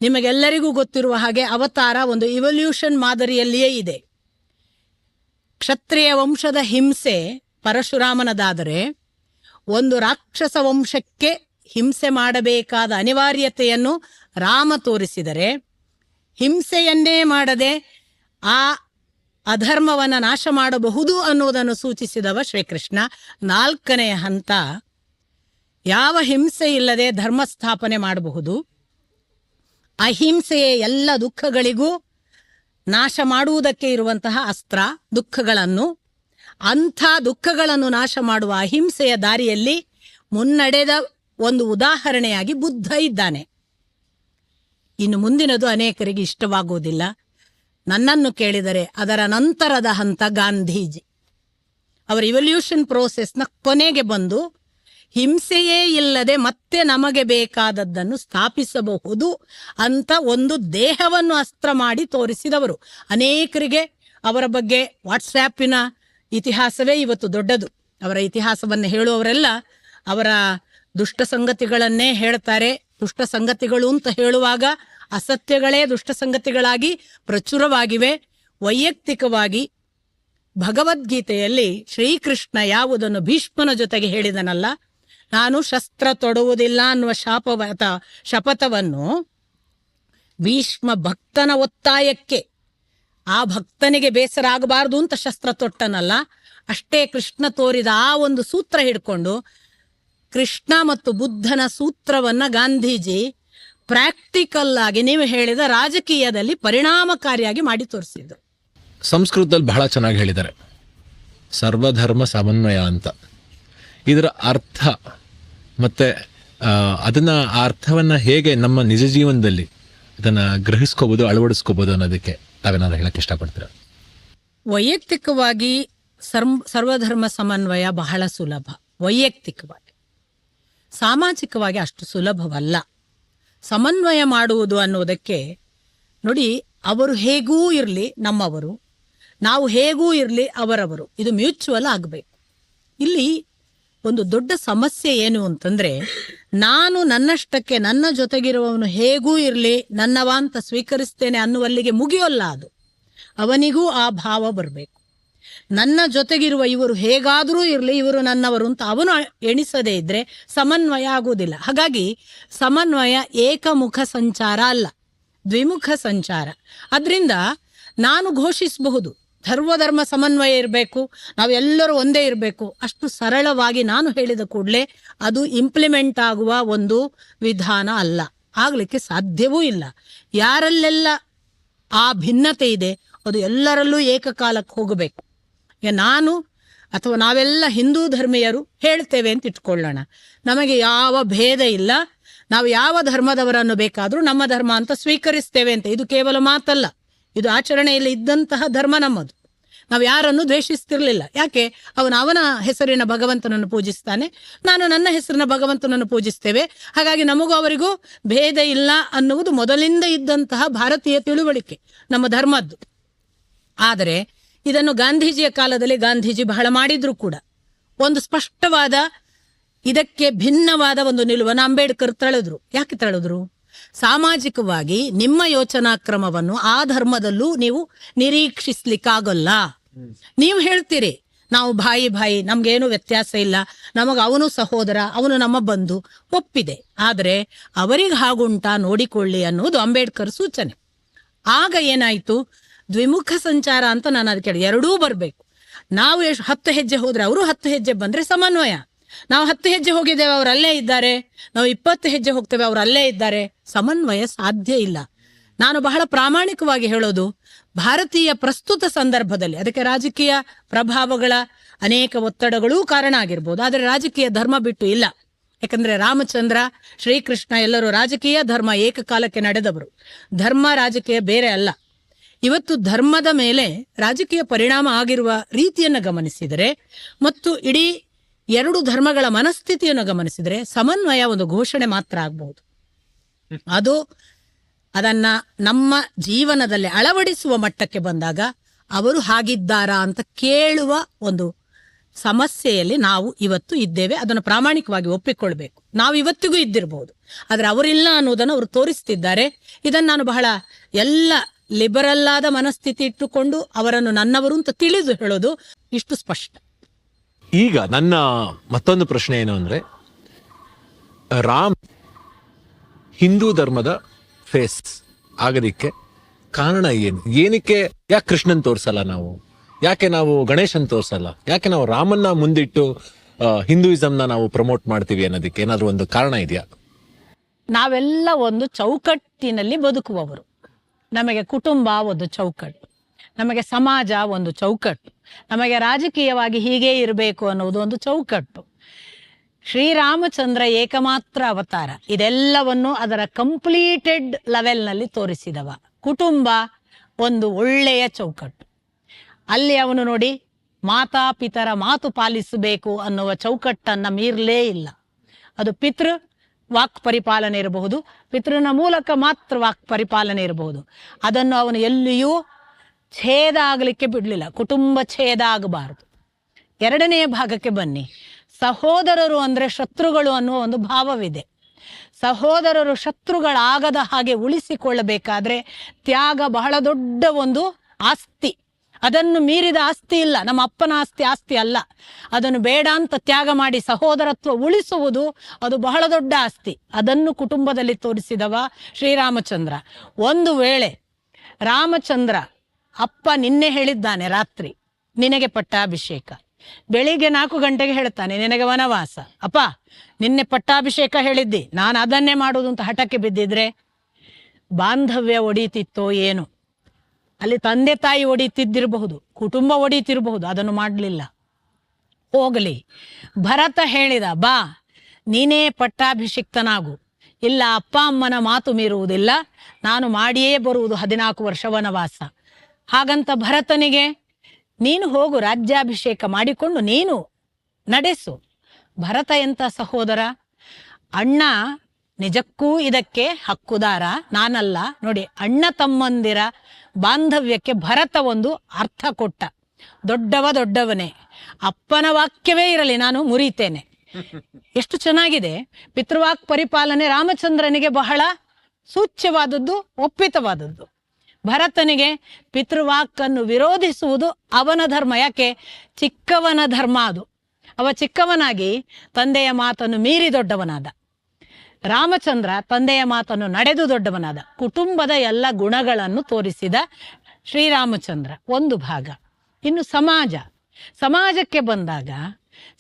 ನಿಮಗೆಲ್ಲರಿಗೂ ಗೊತ್ತಿರುವ ಹಾಗೆ ಅವತಾರ ಒಂದು ಇವಲ್ಯೂಷನ್ ಮಾದರಿಯಲ್ಲಿಯೇ ಇದೆ. ಕ್ಷತ್ರಿಯ ವಂಶದ ಹಿಂಸೆ ಪರಶುರಾಮನದಾದರೆ ಒಂದು ರಾಕ್ಷಸ ವಂಶಕ್ಕೆ ಹಿಂಸೆ ಮಾಡಬೇಕಾದ ಅನಿವಾರ್ಯತೆಯನ್ನು ರಾಮ ತೋರಿಸಿದರೆ ಹಿಂಸೆಯನ್ನೇ ಮಾಡದೆ ಆ ಅಧರ್ಮವನ್ನು ನಾಶ ಮಾಡಬಹುದು ಅನ್ನುವುದನ್ನು ಸೂಚಿಸಿದವ ಶ್ರೀಕೃಷ್ಣ. ನಾಲ್ಕನೆಯ ಹಂತ, ಯಾವ ಹಿಂಸೆ ಇಲ್ಲದೆ ಧರ್ಮ ಸ್ಥಾಪನೆ ಮಾಡಬಹುದು. ಅಹಿಂಸೆಯೇ ಎಲ್ಲ ದುಃಖಗಳಿಗೂ ನಾಶ ಮಾಡುವುದಕ್ಕೆ ಇರುವಂತಹ ಅಸ್ತ್ರ, ದುಃಖಗಳನ್ನು, ಅಂಥ ದುಃಖಗಳನ್ನು ನಾಶ ಮಾಡುವ ಅಹಿಂಸೆಯ ದಾರಿಯಲ್ಲಿ ಮುನ್ನಡೆದ ಒಂದು ಉದಾಹರಣೆಯಾಗಿ ಬುದ್ಧ ಇದ್ದಾನೆ. ಇನ್ನು ಮುಂದಿನದು ಅನೇಕರಿಗೆ ಇಷ್ಟವಾಗುವುದಿಲ್ಲ. ನನ್ನನ್ನು ಕೇಳಿದರೆ ಅದರ ನಂತರದ ಹಂತ ಗಾಂಧೀಜಿ. ಅವರ ಇವಲ್ಯೂಷನ್ ಪ್ರೋಸೆಸ್ನ ಕೊನೆಗೆ ಬಂದು ಹಿಂಸೆಯೇ ಇಲ್ಲದೆ ಮತ್ತೆ ನಮಗೆ ಬೇಕಾದದ್ದನ್ನು ಸ್ಥಾಪಿಸಬಹುದು ಅಂತ ಒಂದು ದೇಹವನ್ನು ಅಸ್ತ್ರ ಮಾಡಿ ತೋರಿಸಿದವರು. ಅನೇಕರಿಗೆ ಅವರ ಬಗ್ಗೆ ವಾಟ್ಸ್ಆ್ಯಪಿನ ಇತಿಹಾಸವೇ ಇವತ್ತು ದೊಡ್ಡದು. ಅವರ ಇತಿಹಾಸವನ್ನು ಹೇಳುವವರೆಲ್ಲ ಅವರ ದುಷ್ಟ ಸಂಗತಿಗಳನ್ನೇ ಹೇಳ್ತಾರೆ. ದುಷ್ಟ ಸಂಗತಿಗಳು ಅಂತ ಹೇಳುವಾಗ ಅಸತ್ಯಗಳೇ ದುಷ್ಟ ಸಂಗತಿಗಳಾಗಿ ಪ್ರಚುರವಾಗಿವೆ. ವೈಯಕ್ತಿಕವಾಗಿ ಭಗವದ್ಗೀತೆಯಲ್ಲಿ ಶ್ರೀಕೃಷ್ಣ ಯಾವುದನ್ನು ಭೀಷ್ಮನ ಜೊತೆಗೆ ಹೇಳಿದನಲ್ಲ? ನಾನು ಶಸ್ತ್ರ ತೊಡುವುದಿಲ್ಲ ಅನ್ನುವ ಶಾಪವ ಶಪಥವನ್ನು ಭೀಷ್ಮ ಭಕ್ತನ ಒತ್ತಾಯಕ್ಕೆ ಆ ಭಕ್ತನಿಗೆ ಬೇಸರ ಆಗಬಾರದು ಅಂತ ಶಸ್ತ್ರ ತೊಟ್ಟನಲ್ಲ? ಅಷ್ಟೇ ಕೃಷ್ಣ ತೋರಿದ ಆ ಒಂದು ಸೂತ್ರ ಹಿಡ್ಕೊಂಡು ಕೃಷ್ಣ ಮತ್ತು ಬುದ್ಧನ ಸೂತ್ರವನ್ನ ಗಾಂಧೀಜಿ ಪ್ರಾಕ್ಟಿಕಲ್ ಆಗಿ ನೀವು ಹೇಳಿದ ರಾಜಕೀಯದಲ್ಲಿ ಪರಿಣಾಮಕಾರಿಯಾಗಿ ಮಾಡಿ ತೋರಿಸಿದ್ರು ಸಂಸ್ಕೃತದಲ್ಲಿ ಬಹಳ ಚೆನ್ನಾಗಿ ಹೇಳಿದ್ದಾರೆ. ಸರ್ವಧರ್ಮ ಸಮನ್ವಯ ಅಂತ. ಇದರ ಅರ್ಥ ಮತ್ತೆ ಅದನ್ನು ಆ ಅರ್ಥವನ್ನ ಹೇಗೆ ನಮ್ಮ ನಿಜ ಜೀವನದಲ್ಲಿ ಅದನ್ನ ಗ್ರಹಿಸ್ಕೋಬೋದು ಅಳವಡಿಸ್ಕೋಬಹುದು ಅನ್ನೋದಕ್ಕೆ ತಾವೇನಾದ್ರು ಹೇಳಕ್ ಇಷ್ಟಪಡ್ತೀರ? ವೈಯಕ್ತಿಕವಾಗಿ ಸರ್ವ ಸರ್ವಧರ್ಮ ಸಮನ್ವಯ ಬಹಳ ಸುಲಭ. ವೈಯಕ್ತಿಕವಾಗಿ. ಸಾಮಾಜಿಕವಾಗಿ ಅಷ್ಟು ಸುಲಭವಲ್ಲ. ಸಮನ್ವಯ ಮಾಡುವುದು ಅನ್ನುವುದಕ್ಕೆ ನೋಡಿ, ಅವರು ಹೇಗೂ ಇರಲಿ ನಮ್ಮವರು, ನಾವು ಹೇಗೂ ಇರಲಿ ಅವರವರು, ಇದು ಮ್ಯೂಚುವಲ್ ಆಗಬೇಕು. ಇಲ್ಲಿ ಒಂದು ದೊಡ್ಡ ಸಮಸ್ಯೆ ಏನು ಅಂತಂದ್ರೆ, ನಾನು ನನ್ನಷ್ಟಕ್ಕೆ ನನ್ನ ಜೊತೆಗಿರುವವನು ಹೇಗೂ ಇರಲಿ ನನ್ನವ ಅಂತ ಸ್ವೀಕರಿಸ್ತೇನೆ ಅನ್ನುವಲ್ಲಿಗೆ ಮುಗಿಯೋಲ್ಲ ಅದು. ಅವನಿಗೂ ಆ ಭಾವ ಬರಬೇಕು. ನನ್ನ ಜೊತೆಗಿರುವ ಇವರು ಹೇಗಾದರೂ ಇರಲಿ, ಇವರು ನನ್ನವರು ಅಂತ ಅವನು ಎಣಿಸದೇ ಇದ್ದರೆ ಸಮನ್ವಯ ಆಗುವುದಿಲ್ಲ. ಹಾಗಾಗಿ ಸಮನ್ವಯ ಏಕಮುಖ ಸಂಚಾರ ಅಲ್ಲ, ದ್ವಿಮುಖ ಸಂಚಾರ. ಅದರಿಂದ ನಾನು ಘೋಷಿಸಬಹುದು ಧರ್ಮಧರ್ಮ ಸಮನ್ವಯ ಇರಬೇಕು ನಾವೆಲ್ಲರೂ ಒಂದೇ ಇರಬೇಕು. ಅಷ್ಟು ಸರಳವಾಗಿ ನಾನು ಹೇಳಿದ ಕೂಡಲೇ ಅದು ಇಂಪ್ಲಿಮೆಂಟ್ ಆಗುವ ಒಂದು ವಿಧಾನ ಅಲ್ಲ, ಆಗಲಿಕ್ಕೆ ಸಾಧ್ಯವೂ ಇಲ್ಲ. ಯಾರಲ್ಲೆಲ್ಲ ಆ ಭಿನ್ನತೆ ಇದೆ, ಅದು ಎಲ್ಲರಲ್ಲೂ ಏಕಕಾಲಕ್ಕೆ ಹೋಗಬೇಕು. ನಾನು ಅಥವಾ ನಾವೆಲ್ಲ ಹಿಂದೂ ಧರ್ಮೀಯರು ಹೇಳ್ತೇವೆ ಅಂತ ಇಟ್ಕೊಳ್ಳೋಣ. ನಮಗೆ ಯಾವ ಭೇದ ಇಲ್ಲ. ನಾವು ಯಾವ ಧರ್ಮದವರನ್ನು ಬೇಕಾದರೂ ನಮ್ಮ ಧರ್ಮ ಅಂತ ಸ್ವೀಕರಿಸ್ತೇವೆ ಅಂತ ಇದು ಕೇವಲ ಮಾತಲ್ಲ. ಇದು ಆಚರಣೆಯಲ್ಲಿ ಇದ್ದಂತಹ ಧರ್ಮ ನಮ್ಮದು. ನಾವು ಯಾರನ್ನು ದ್ವೇಷಿಸ್ತಿರ್ಲಿಲ್ಲ. ಯಾಕೆ? ಅವನು ಅವನ ಹೆಸರಿನ ಭಗವಂತನನ್ನು ಪೂಜಿಸ್ತಾನೆ. ನಾನು ನನ್ನ ಹೆಸರಿನ ಭಗವಂತನನ್ನು ಪೂಜಿಸ್ತೇವೆ. ಹಾಗಾಗಿ ನಮಗೂ ಅವರಿಗೂ ಭೇದ ಇಲ್ಲ ಅನ್ನುವುದು ಮೊದಲಿಂದ ಇದ್ದಂತಹ ಭಾರತೀಯ ತಿಳುವಳಿಕೆ ನಮ್ಮ ಧರ್ಮದ್ದು. ಆದರೆ ಇದನ್ನು ಗಾಂಧೀಜಿಯ ಕಾಲದಲ್ಲಿ ಗಾಂಧೀಜಿ ಬಹಳ ಮಾಡಿದ್ರು ಕೂಡ. ಒಂದು ಸ್ಪಷ್ಟವಾದ, ಇದಕ್ಕೆ ಭಿನ್ನವಾದ ಒಂದು ನಿಲುವನ್ನು ಅಂಬೇಡ್ಕರ್ ತಳೆದ್ರು. ಯಾಕೆ ತಳೆದ್ರು? ಸಾಮಾಜಿಕವಾಗಿ ನಿಮ್ಮ ಯೋಚನಾ ಕ್ರಮವನ್ನು ಆ ಧರ್ಮದಲ್ಲೂ ನೀವು ನಿರೀಕ್ಷಿಸ್ಲಿಕ್ಕಾಗಲ್ಲ. ನೀವು ಹೇಳ್ತೀರಿ, ನಾವು ಬಾಯಿ ಬಾಯಿ ನಮ್ಗೇನು ವ್ಯತ್ಯಾಸ ಇಲ್ಲ, ನಮಗೆ ಅವನು ಸಹೋದರ, ಅವನು ನಮ್ಮ ಬಂಧು, ಒಪ್ಪಿದೆ. ಆದರೆ ಅವರಿಗೆ ಹಾಗುಂಟಾ ನೋಡಿಕೊಳ್ಳಿ ಅನ್ನೋದು ಅಂಬೇಡ್ಕರ್ ಸೂಚನೆ. ಆಗ ಏನಾಯ್ತು? ದ್ವಿಮುಖ ಸಂಚಾರ ಅಂತ ನಾನು ಅದಕ್ಕೆ ಹೇಳಿ ಎರಡೂ ಬರಬೇಕು. ನಾವು ಎಷ್ಟು ಹತ್ತು ಹೆಜ್ಜೆ ಹೋದ್ರೆ ಅವರು ಹತ್ತು ಹೆಜ್ಜೆ ಬಂದ್ರೆ ಸಮನ್ವಯ. ನಾವು ಹತ್ತು ಹೆಜ್ಜೆ ಹೋಗಿದ್ದೇವೆ, ಅವ್ರು ಅಲ್ಲೇ ಇದ್ದಾರೆ. ನಾವು ಇಪ್ಪತ್ತು ಹೆಜ್ಜೆ ಹೋಗ್ತೇವೆ, ಅವ್ರು ಅಲ್ಲೇ ಇದ್ದಾರೆ. ಸಮನ್ವಯ ಸಾಧ್ಯ ಇಲ್ಲ. ನಾನು ಬಹಳ ಪ್ರಾಮಾಣಿಕವಾಗಿ ಹೇಳೋದು, ಭಾರತೀಯ ಪ್ರಸ್ತುತ ಸಂದರ್ಭದಲ್ಲಿ, ಅದಕ್ಕೆ ರಾಜಕೀಯ ಪ್ರಭಾವಗಳ ಅನೇಕ ಒತ್ತಡಗಳೂ ಕಾರಣ ಆಗಿರ್ಬೋದು. ಆದರೆ ರಾಜಕೀಯ ಧರ್ಮ ಬಿಟ್ಟು ಇಲ್ಲ. ಯಾಕಂದ್ರೆ ರಾಮಚಂದ್ರ, ಶ್ರೀಕೃಷ್ಣ ಎಲ್ಲರೂ ರಾಜಕೀಯ ಧರ್ಮ ಏಕಕಾಲಕ್ಕೆ ನಡೆದವರು. ಧರ್ಮ ರಾಜಕೀಯ ಬೇರೆ ಅಲ್ಲ. ಇವತ್ತು ಧರ್ಮದ ಮೇಲೆ ರಾಜಕೀಯ ಪರಿಣಾಮ ಆಗಿರುವ ರೀತಿಯನ್ನು ಗಮನಿಸಿದರೆ ಮತ್ತು ಇಡೀ ಎರಡು ಧರ್ಮಗಳ ಮನಸ್ಥಿತಿಯನ್ನು ಗಮನಿಸಿದರೆ ಸಮನ್ವಯ ಒಂದು ಘೋಷಣೆ ಮಾತ್ರ ಆಗಬಹುದು. ಅದು ಅದನ್ನ ನಮ್ಮ ಜೀವನದಲ್ಲಿ ಅಳವಡಿಸುವ ಮಟ್ಟಕ್ಕೆ ಬಂದಾಗ ಅವರು ಹಾಗಿದ್ದಾರಾ ಅಂತ ಕೇಳುವ ಒಂದು ಸಮಸ್ಯೆಯಲ್ಲಿ ನಾವು ಇವತ್ತು ಇದ್ದೇವೆ. ಅದನ್ನು ಪ್ರಾಮಾಣಿಕವಾಗಿ ಒಪ್ಪಿಕೊಳ್ಬೇಕು. ನಾವು ಇವತ್ತಿಗೂ ಇದ್ದಿರಬಹುದು ಆದರೆ ಅವರಿಲ್ಲ ಅನ್ನೋದನ್ನು ಅವರು ತೋರಿಸ್ತಿದ್ದಾರೆ. ಇದನ್ನು ನಾನು ಬಹಳ ಎಲ್ಲ ಲಿಬರಲ್ ಆದ ಮನಸ್ಥಿತಿ ಇಟ್ಟುಕೊಂಡು ಅವರನ್ನು ನನ್ನವರು ಅಂತ ತಿಳಿದು ಹೇಳೋದು ಇಷ್ಟು ಸ್ಪಷ್ಟ. ಈಗ ನನ್ನ ಮತ್ತೊಂದು ಪ್ರಶ್ನೆ ಏನು ಅಂದ್ರೆ ರಾಮ್ ಹಿಂದೂ ಧರ್ಮದ ಫೇಸ್ ಆಗದಿಕ್ಕೆ ಕಾರಣ ಏನು? ಏನಕ್ಕೆ ಯಾಕೆ ಕೃಷ್ಣನ್ ತೋರಿಸಲ್ಲ ನಾವು? ಯಾಕೆ ನಾವು ಗಣೇಶನ್ ತೋರಿಸಲ್ಲ? ಯಾಕೆ ನಾವು ರಾಮನ್ನ ಮುಂದಿಟ್ಟು ಹಿಂದೂಯಿಸಮ್ನ ನಾವು ಪ್ರಮೋಟ್ ಮಾಡ್ತೀವಿ ಅನ್ನೋದಕ್ಕೆ ಏನಾದರೂ ಒಂದು ಕಾರಣ ಇದೆಯಾ? ನಾವೆಲ್ಲ ಒಂದು ಚೌಕಟ್ಟಿನಲ್ಲಿ ಬದುಕುವವರು. ನಮಗೆ ಕುಟುಂಬ ಒಂದು ಚೌಕಟ್ಟು, ನಮಗೆ ಸಮಾಜ ಒಂದು ಚೌಕಟ್ಟು, ನಮಗೆ ರಾಜಕೀಯವಾಗಿ ಹೀಗೇ ಇರಬೇಕು ಅನ್ನೋದು ಒಂದು ಚೌಕಟ್ಟು. ಶ್ರೀರಾಮಚಂದ್ರ ಏಕಮಾತ್ರ ಅವತಾರ, ಇದೆಲ್ಲವನ್ನು ಅದರ ಕಂಪ್ಲೀಟೆಡ್ ಲೆವೆಲ್ನಲ್ಲಿ ತೋರಿಸಿದವ. ಕುಟುಂಬ ಒಂದು ಒಳ್ಳೆಯ ಚೌಕಟ್ಟು. ಅಲ್ಲಿ ಅವನು ನೋಡಿ ಮಾತಾ ಪಿತರ ಮಾತು ಪಾಲಿಸಬೇಕು ಅನ್ನುವ ಚೌಕಟ್ಟನ್ನು ಮೀರಲೇ ಇಲ್ಲ. ಅದು ಪಿತೃ ವಾಕ್ ಪರಿಪಾಲನೆ ಇರಬಹುದು. ಪಿತೃನ ಮೂಲಕ ಮಾತ್ರ ವಾಕ್ ಪರಿಪಾಲನೆ ಇರಬಹುದು. ಅದನ್ನು ಅವನು ಎಲ್ಲಿಯೂ ಛೇದ ಆಗಲಿಕ್ಕೆ ಬಿಡಲಿಲ್ಲ. ಕುಟುಂಬ ಛೇದ ಆಗಬಾರದು. ಎರಡನೆಯ ಭಾಗಕ್ಕೆ ಬನ್ನಿ. ಸಹೋದರರು ಅಂದರೆ ಶತ್ರುಗಳು ಅನ್ನುವ ಒಂದು ಭಾವವಿದೆ. ಸಹೋದರರು ಶತ್ರುಗಳಾಗದ ಹಾಗೆ ಉಳಿಸಿಕೊಳ್ಳಬೇಕಾದ್ರೆ ತ್ಯಾಗ ಬಹಳ ದೊಡ್ಡ ಒಂದು ಆಸ್ತಿ. ಅದನ್ನು ಮೀರಿದ ಆಸ್ತಿ ಇಲ್ಲ. ನಮ್ಮ ಅಪ್ಪನ ಆಸ್ತಿ ಆಸ್ತಿ ಅಲ್ಲ. ಅದನ್ನು ಬೇಡ ಅಂತ ತ್ಯಾಗ ಮಾಡಿ ಸಹೋದರತ್ವ ಉಳಿಸುವುದು ಅದು ಬಹಳ ದೊಡ್ಡ ಆಸ್ತಿ. ಅದನ್ನು ಕುಟುಂಬದಲ್ಲಿ ತೋರಿಸಿದವ ಶ್ರೀರಾಮಚಂದ್ರ. ಒಂದು ವೇಳೆ ರಾಮಚಂದ್ರ ಅಪ್ಪ ನಿನ್ನೆ ಹೇಳಿದ್ದಾನೆ ರಾತ್ರಿ, ನಿನಗೆ ಪಟ್ಟಾಭಿಷೇಕ. ಬೆಳಿಗ್ಗೆ ನಾಲ್ಕು ಗಂಟೆಗೆ ಹೇಳ್ತಾನೆ, ನಿನಗೆ ವನವಾಸ. ಅಪ್ಪ, ನಿನ್ನೆ ಪಟ್ಟಾಭಿಷೇಕ ಹೇಳಿದ್ದಿ, ನಾನು ಅದನ್ನೇ ಮಾಡೋದು ಅಂತ ಹಠಕ್ಕೆ ಬಿದ್ದಿದ್ರೆ ಬಾಂಧವ್ಯ ಒಡೀತಿತ್ತೋ ಏನು. ಅಲ್ಲಿ ತಂದೆ ತಾಯಿ ಒಡೀತಿದ್ದಿರಬಹುದು, ಕುಟುಂಬ ಒಡೀತಿರಬಹುದು, ಅದನ್ನು ಮಾಡಲಿಲ್ಲ. ಹೋಗಲಿ. ಭರತ ಹೇಳಿದ, ಬಾ, ನೀನೇ ಪಟ್ಟಾಭಿಷಿಕ್ತನಾಗು. ಇಲ್ಲ, ಅಪ್ಪ ಅಮ್ಮನ ಮಾತು ಮೀರುವುದಿಲ್ಲ, ನಾನು ಮಾಡಿಯೇ ಬರುವುದು ಹದಿನಾಲ್ಕು ವರ್ಷ ವನವಾಸ. ಹಾಗಂತ ಭರತನಿಗೆ, ನೀನು ಹೋಗು, ರಾಜ್ಯಾಭಿಷೇಕ ಮಾಡಿಕೊಂಡು ನೀನು ನಡೆಸು. ಭರತ ಎಂತ ಸಹೋದರ? ಅಣ್ಣ, ನಿಜಕ್ಕೂ ಇದಕ್ಕೆ ಹಕ್ಕುದಾರ? ನಾನಲ್ಲ. ನೋಡಿ, ಅಣ್ಣ ತಮ್ಮಂದಿರ ಬಾಂಧವ್ಯಕ್ಕೆ ಭರತ ಒಂದು ಅರ್ಥ ಕೊಟ್ಟ. ದೊಡ್ಡವ ದೊಡ್ಡವನೇ. ಅಪ್ಪನ ವಾಕ್ಯವೇ ಇರಲಿ, ನಾನು ಮುರಿತೇನೆ ಎಷ್ಟು ಚೆನ್ನಾಗಿದೆ. ಪಿತೃವಾಕ್ ಪರಿಪಾಲನೆ ರಾಮಚಂದ್ರನಿಗೆ ಬಹಳ ಸೂಚ್ಯವಾದದ್ದು, ಒಪ್ಪಿತವಾದದ್ದು. ಭರತನಿಗೆ ಪಿತೃವಾಕನ್ನು ವಿರೋಧಿಸುವುದು ಅವನ ಧರ್ಮ. ಯಾಕೆ? ಚಿಕ್ಕವನ ಧರ್ಮ ಅದು. ಅವ ಚಿಕ್ಕವನಾಗಿ ತಂದೆಯ ಮಾತನ್ನು ಮೀರಿ ದೊಡ್ಡವನಾದ. ರಾಮಚಂದ್ರ ತಂದೆಯ ಮಾತನ್ನು ನಡೆದು ದೊಡ್ಡವನಾದ ಕುಟುಂಬದ ಎಲ್ಲ ಗುಣಗಳನ್ನು ತೋರಿಸಿದ ಶ್ರೀರಾಮಚಂದ್ರ. ಒಂದು ಭಾಗ. ಇನ್ನು ಸಮಾಜ. ಸಮಾಜಕ್ಕೆ ಬಂದಾಗ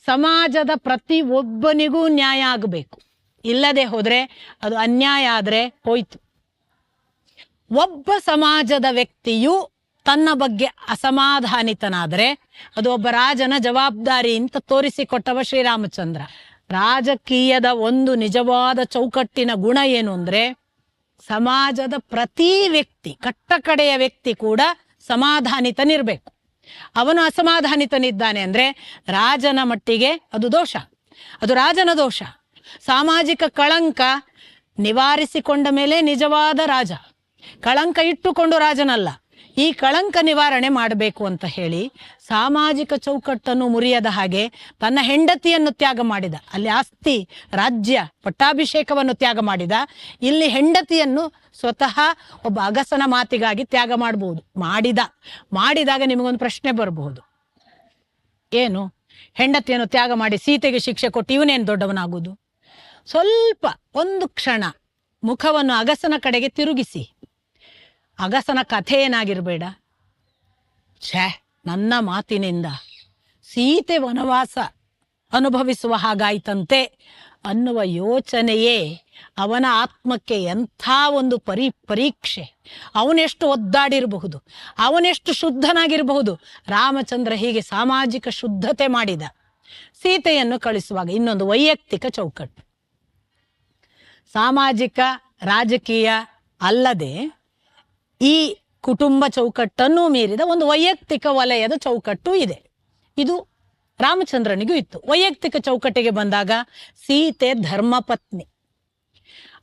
ಸಮಾಜದ ಪ್ರತಿ ಒಬ್ಬನಿಗೂ ನ್ಯಾಯ ಆಗಬೇಕು. ಇಲ್ಲದೆ ಹೋದರೆ ಅದು ಅನ್ಯಾಯ ಆದರೆ ಹೋಯ್ತು. ಒಬ್ಬ ಸಮಾಜದ ವ್ಯಕ್ತಿಯು ತನ್ನ ಬಗ್ಗೆ ಅಸಮಾಧಾನಿತನಾದರೆ ಅದು ಒಬ್ಬ ರಾಜನ ಜವಾಬ್ದಾರಿ ಅಂತ ತೋರಿಸಿಕೊಟ್ಟವ ಶ್ರೀರಾಮಚಂದ್ರ. ರಾಜಕೀಯದ ಒಂದು ನಿಜವಾದ ಚೌಕಟ್ಟಿನ ಗುಣ ಏನು ಅಂದ್ರೆ ಸಮಾಜದ ಪ್ರತಿ ವ್ಯಕ್ತಿ, ಕಟ್ಟಕಡೆಯ ವ್ಯಕ್ತಿ ಕೂಡ ಸಮಾಧಾನಿತನಿರ್ಬೇಕು. ಅವನು ಅಸಮಾಧಾನಿತನಿದ್ದಾನೆ ಅಂದ್ರೆ ರಾಜನ ಮಟ್ಟಿಗೆ ಅದು ದೋಷ. ಅದು ರಾಜನ ದೋಷ. ಸಾಮಾಜಿಕ ಕಳಂಕ ನಿವಾರಿಸಿಕೊಂಡ ಮೇಲೆ ನಿಜವಾದ ರಾಜ. ಕಳಂಕ ಇಟ್ಟುಕೊಂಡು ರಾಜನಲ್ಲ. ಈ ಕಳಂಕ ನಿವಾರಣೆ ಮಾಡಬೇಕು ಅಂತ ಹೇಳಿ ಸಾಮಾಜಿಕ ಚೌಕಟ್ಟನ್ನು ಮುರಿಯದ ಹಾಗೆ ತನ್ನ ಹೆಂಡತಿಯನ್ನು ತ್ಯಾಗ ಮಾಡಿದ, ಅಲ್ಲಿ ಆಸ್ತಿ, ರಾಜ್ಯ, ಪಟ್ಟಾಭಿಷೇಕವನ್ನು ತ್ಯಾಗ ಮಾಡಿದ, ಇಲ್ಲಿ ಹೆಂಡತಿಯನ್ನು ಸ್ವತಃ ಒಬ್ಬ ಅಗಸನ ಮಾತಿಗಾಗಿ ತ್ಯಾಗ ಮಾಡಬಹುದು ಮಾಡಿದ. ಮಾಡಿದಾಗ ನಿಮಗೊಂದು ಪ್ರಶ್ನೆ ಬರಬಹುದು. ಏನು? ಹೆಂಡತಿಯನ್ನು ತ್ಯಾಗ ಮಾಡಿ ಸೀತೆಗೆ ಶಿಕ್ಷೆ ಕೊಟ್ಟು ಇವನೇನು ದೊಡ್ಡವನಾಗುವುದು? ಸ್ವಲ್ಪ ಒಂದು ಕ್ಷಣ ಮುಖವನ್ನು ಅಗಸನ ಕಡೆಗೆ ತಿರುಗಿಸಿ. ಅಗಸನ ಕಥೆ ಏನಾಗಿರಬೇಡ. ಛೇ, ನನ್ನ ಮಾತಿನಿಂದ ಸೀತೆ ವನವಾಸ ಅನುಭವಿಸುವ ಹಾಗಾಯ್ತಂತೆ ಅನ್ನುವ ಯೋಚನೆಯೇ ಅವನ ಆತ್ಮಕ್ಕೆ ಎಂಥ ಒಂದು ಪರಿ, ಪರೀಕ್ಷೆ. ಅವನೆಷ್ಟು ಒದ್ದಾಡಿರಬಹುದು, ಅವನೆಷ್ಟು ಶುದ್ಧನಾಗಿರಬಹುದು. ರಾಮಚಂದ್ರ ಹೀಗೆ ಸಾಮಾಜಿಕ ಶುದ್ಧತೆ ಮಾಡಿದ ಸೀತೆಯನ್ನು ಕಳಿಸುವಾಗ ಇನ್ನೊಂದು ವೈಯಕ್ತಿಕ ಚೌಕಟ್ಟು. ಸಾಮಾಜಿಕ, ರಾಜಕೀಯ ಅಲ್ಲದೆ ಈ ಕುಟುಂಬ ಚೌಕಟ್ಟನ್ನು ಮೀರಿದ ಒಂದು ವೈಯಕ್ತಿಕ ವಲಯದ ಚೌಕಟ್ಟು ಇದೆ. ಇದು ರಾಮಚಂದ್ರನಿಗೂ ಇತ್ತು. ವೈಯಕ್ತಿಕ ಚೌಕಟ್ಟಿಗೆ ಬಂದಾಗ ಸೀತೆ ಧರ್ಮಪತ್ನಿ.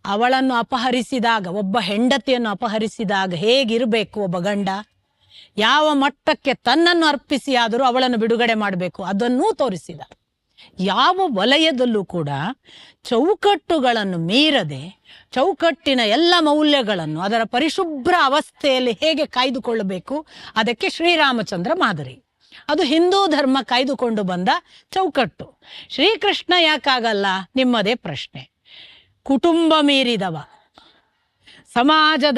ಅವಳನ್ನು ಅಪಹರಿಸಿದಾಗ, ಒಬ್ಬ ಹೆಂಡತಿಯನ್ನು ಅಪಹರಿಸಿದಾಗ ಹೇಗಿರಬೇಕು ಒಬ್ಬ ಗಂಡ? ಯಾವ ಮಟ್ಟಕ್ಕೆ ತನ್ನನ್ನು ಅರ್ಪಿಸಿ ಆದರೂ ಅವಳನ್ನು ಬಿಡುಗಡೆ ಮಾಡಬೇಕು? ಅದನ್ನೂ ತೋರಿಸಿದ. ಯಾವ ವಲಯದಲ್ಲೂ ಕೂಡ ಚೌಕಟ್ಟುಗಳನ್ನು ಮೀರದೆ ಚೌಕಟ್ಟಿನ ಎಲ್ಲ ಮೌಲ್ಯಗಳನ್ನು ಅದರ ಪರಿಶುಭ್ರ ಅವಸ್ಥೆಯಲ್ಲಿ ಹೇಗೆ ಕಾಯ್ದುಕೊಳ್ಳಬೇಕು? ಅದಕ್ಕೆ ಶ್ರೀರಾಮಚಂದ್ರ ಮಾದರಿ. ಅದು ಹಿಂದೂ ಧರ್ಮ ಕಾಯ್ದುಕೊಂಡು ಬಂದ ಚೌಕಟ್ಟು. ಶ್ರೀಕೃಷ್ಣ ಯಾಕಾಗಲ್ಲ? ನಿಮ್ಮದೇ ಪ್ರಶ್ನೆ. ಕುಟುಂಬ ಮೀರಿದವ. ಸಮಾಜದ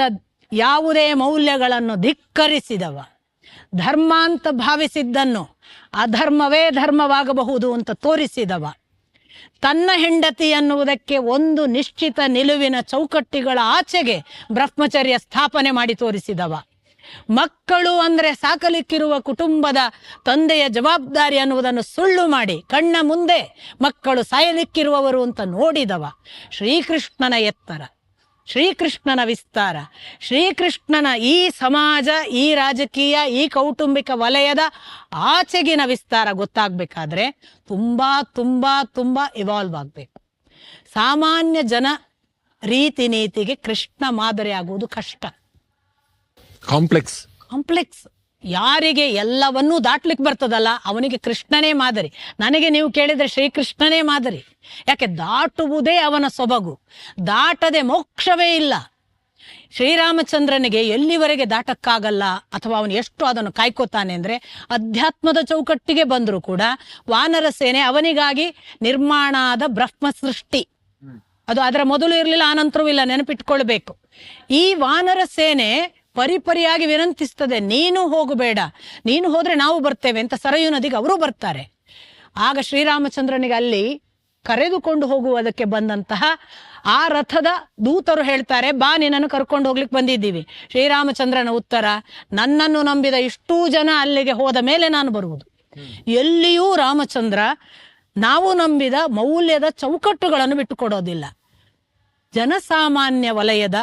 ಯಾವುದೇ ಮೌಲ್ಯಗಳನ್ನು ಧಿಕ್ಕರಿಸಿದವ. ಧರ್ಮ ಅಂತ ಭಾವಿಸಿದ್ದನ್ನು ಅಧರ್ಮವೇ ಧರ್ಮವಾಗಬಹುದು ಅಂತ ತೋರಿಸಿದವ. ತನ್ನ ಹೆಂಡತಿ ಅನ್ನುವುದಕ್ಕೆ ಒಂದು ನಿಶ್ಚಿತ ನಿಲುವಿನ ಚೌಕಟ್ಟಿಗಳ ಆಚೆಗೆ ಬ್ರಹ್ಮಚರ್ಯ ಸ್ಥಾಪನೆ ಮಾಡಿ ತೋರಿಸಿದವ. ಮಕ್ಕಳು ಅಂದ್ರೆ ಸಾಕಲಿಕ್ಕಿರುವ ಕುಟುಂಬದ ತಂದೆಯ ಜವಾಬ್ದಾರಿ ಅನ್ನುವುದನ್ನು ಸುಳ್ಳು ಮಾಡಿ ಕಣ್ಣ ಮುಂದೆ ಮಕ್ಕಳು ಸಾಯಲಿಕ್ಕಿರುವವರು ಅಂತ ನೋಡಿದವ ಶ್ರೀಕೃಷ್ಣನ ಎತ್ತರ. ಶ್ರೀಕೃಷ್ಣನ ವಿಸ್ತಾರ. ಶ್ರೀಕೃಷ್ಣನ ಈ ಸಮಾಜ ಈ ರಾಜಕೀಯ ಈ ಕೌಟುಂಬಿಕ ವಲಯದ ಆಚೆಗಿನ ವಿಸ್ತಾರ ಗೊತ್ತಾಗಬೇಕಾದ್ರೆ ತುಂಬ ತುಂಬ ತುಂಬ ಇವಾಲ್ವ್ ಆಗಬೇಕು. ಸಾಮಾನ್ಯ ಜನ ರೀತಿ ನೀತಿಗೆ ಕೃಷ್ಣ ಮಾದರಿ ಆಗುವುದು ಕಷ್ಟ. ಕಾಂಪ್ಲೆಕ್ಸ್ ಕಾಂಪ್ಲೆಕ್ಸ್ ಯಾರಿಗೆ ಎಲ್ಲವನ್ನೂ ದಾಟ್ಲಿಕ್ಕೆ ಬರ್ತದಲ್ಲ ಅವನಿಗೆ ಕೃಷ್ಣನೇ ಮಾದರಿ. ನನಗೆ ನೀವು ಕೇಳಿದರೆ ಶ್ರೀಕೃಷ್ಣನೇ ಮಾದರಿ. ಯಾಕೆ ದಾಟುವುದೇ ಅವನ ಸೊಬಗು. ದಾಟದೆ ಮೋಕ್ಷವೇ ಇಲ್ಲ. ಶ್ರೀರಾಮಚಂದ್ರನಿಗೆ ಎಲ್ಲಿವರೆಗೆ ದಾಟಕ್ಕಾಗಲ್ಲ ಅಥವಾ ಅವನು ಎಷ್ಟು ಅದನ್ನು ಕಾಯ್ಕೋತಾನೆ ಅಂದರೆ ಅಧ್ಯಾತ್ಮದ ಚೌಕಟ್ಟಿಗೆ ಬಂದರೂ ಕೂಡ ವಾನರ ಸೇನೆ ಅವನಿಗಾಗಿ ನಿರ್ಮಾಣ ಆದ ಬ್ರಹ್ಮ ಸೃಷ್ಟಿ ಅದು ಅದರ ಮೊದಲು ಇರಲಿಲ್ಲ ಆನಂತರವೂ ಇಲ್ಲ ನೆನಪಿಟ್ಕೊಳ್ಬೇಕು. ಈ ವಾನರ ಸೇನೆ ಪರಿಪರಿಯಾಗಿ ವಿನಂತಿಸ್ತದೆ, ನೀನು ಹೋಗಬೇಡ, ನೀನು ಹೋದರೆ ನಾವು ಬರ್ತೇವೆ ಅಂತ ಸರಯು ನದಿಗೆ ಅವರು ಬರ್ತಾರೆ. ಆಗ ಶ್ರೀರಾಮಚಂದ್ರನಿಗೆ ಅಲ್ಲಿ ಕರೆದುಕೊಂಡು ಹೋಗುವುದಕ್ಕೆ ಬಂದಂತಹ ಆ ರಥದ ದೂತರು ಹೇಳ್ತಾರೆ, ಬಾ, ನಿನ್ನನ್ನು ಕರ್ಕೊಂಡು ಹೋಗ್ಲಿಕ್ಕೆ ಬಂದಿದ್ದೀವಿ. ಶ್ರೀರಾಮಚಂದ್ರನ ಉತ್ತರ, ನನ್ನನ್ನು ನಂಬಿದ ಇಷ್ಟೂ ಜನ ಅಲ್ಲಿಗೆ ಹೋದ ಮೇಲೆ ನಾನು ಬರುವುದು. ಎಲ್ಲಿಯೂ ರಾಮಚಂದ್ರ ನಾವು ನಂಬಿದ ಮೌಲ್ಯದ ಚೌಕಟ್ಟುಗಳನ್ನು ಬಿಟ್ಟುಕೊಡೋದಿಲ್ಲ. ಜನಸಾಮಾನ್ಯ ವಲಯದ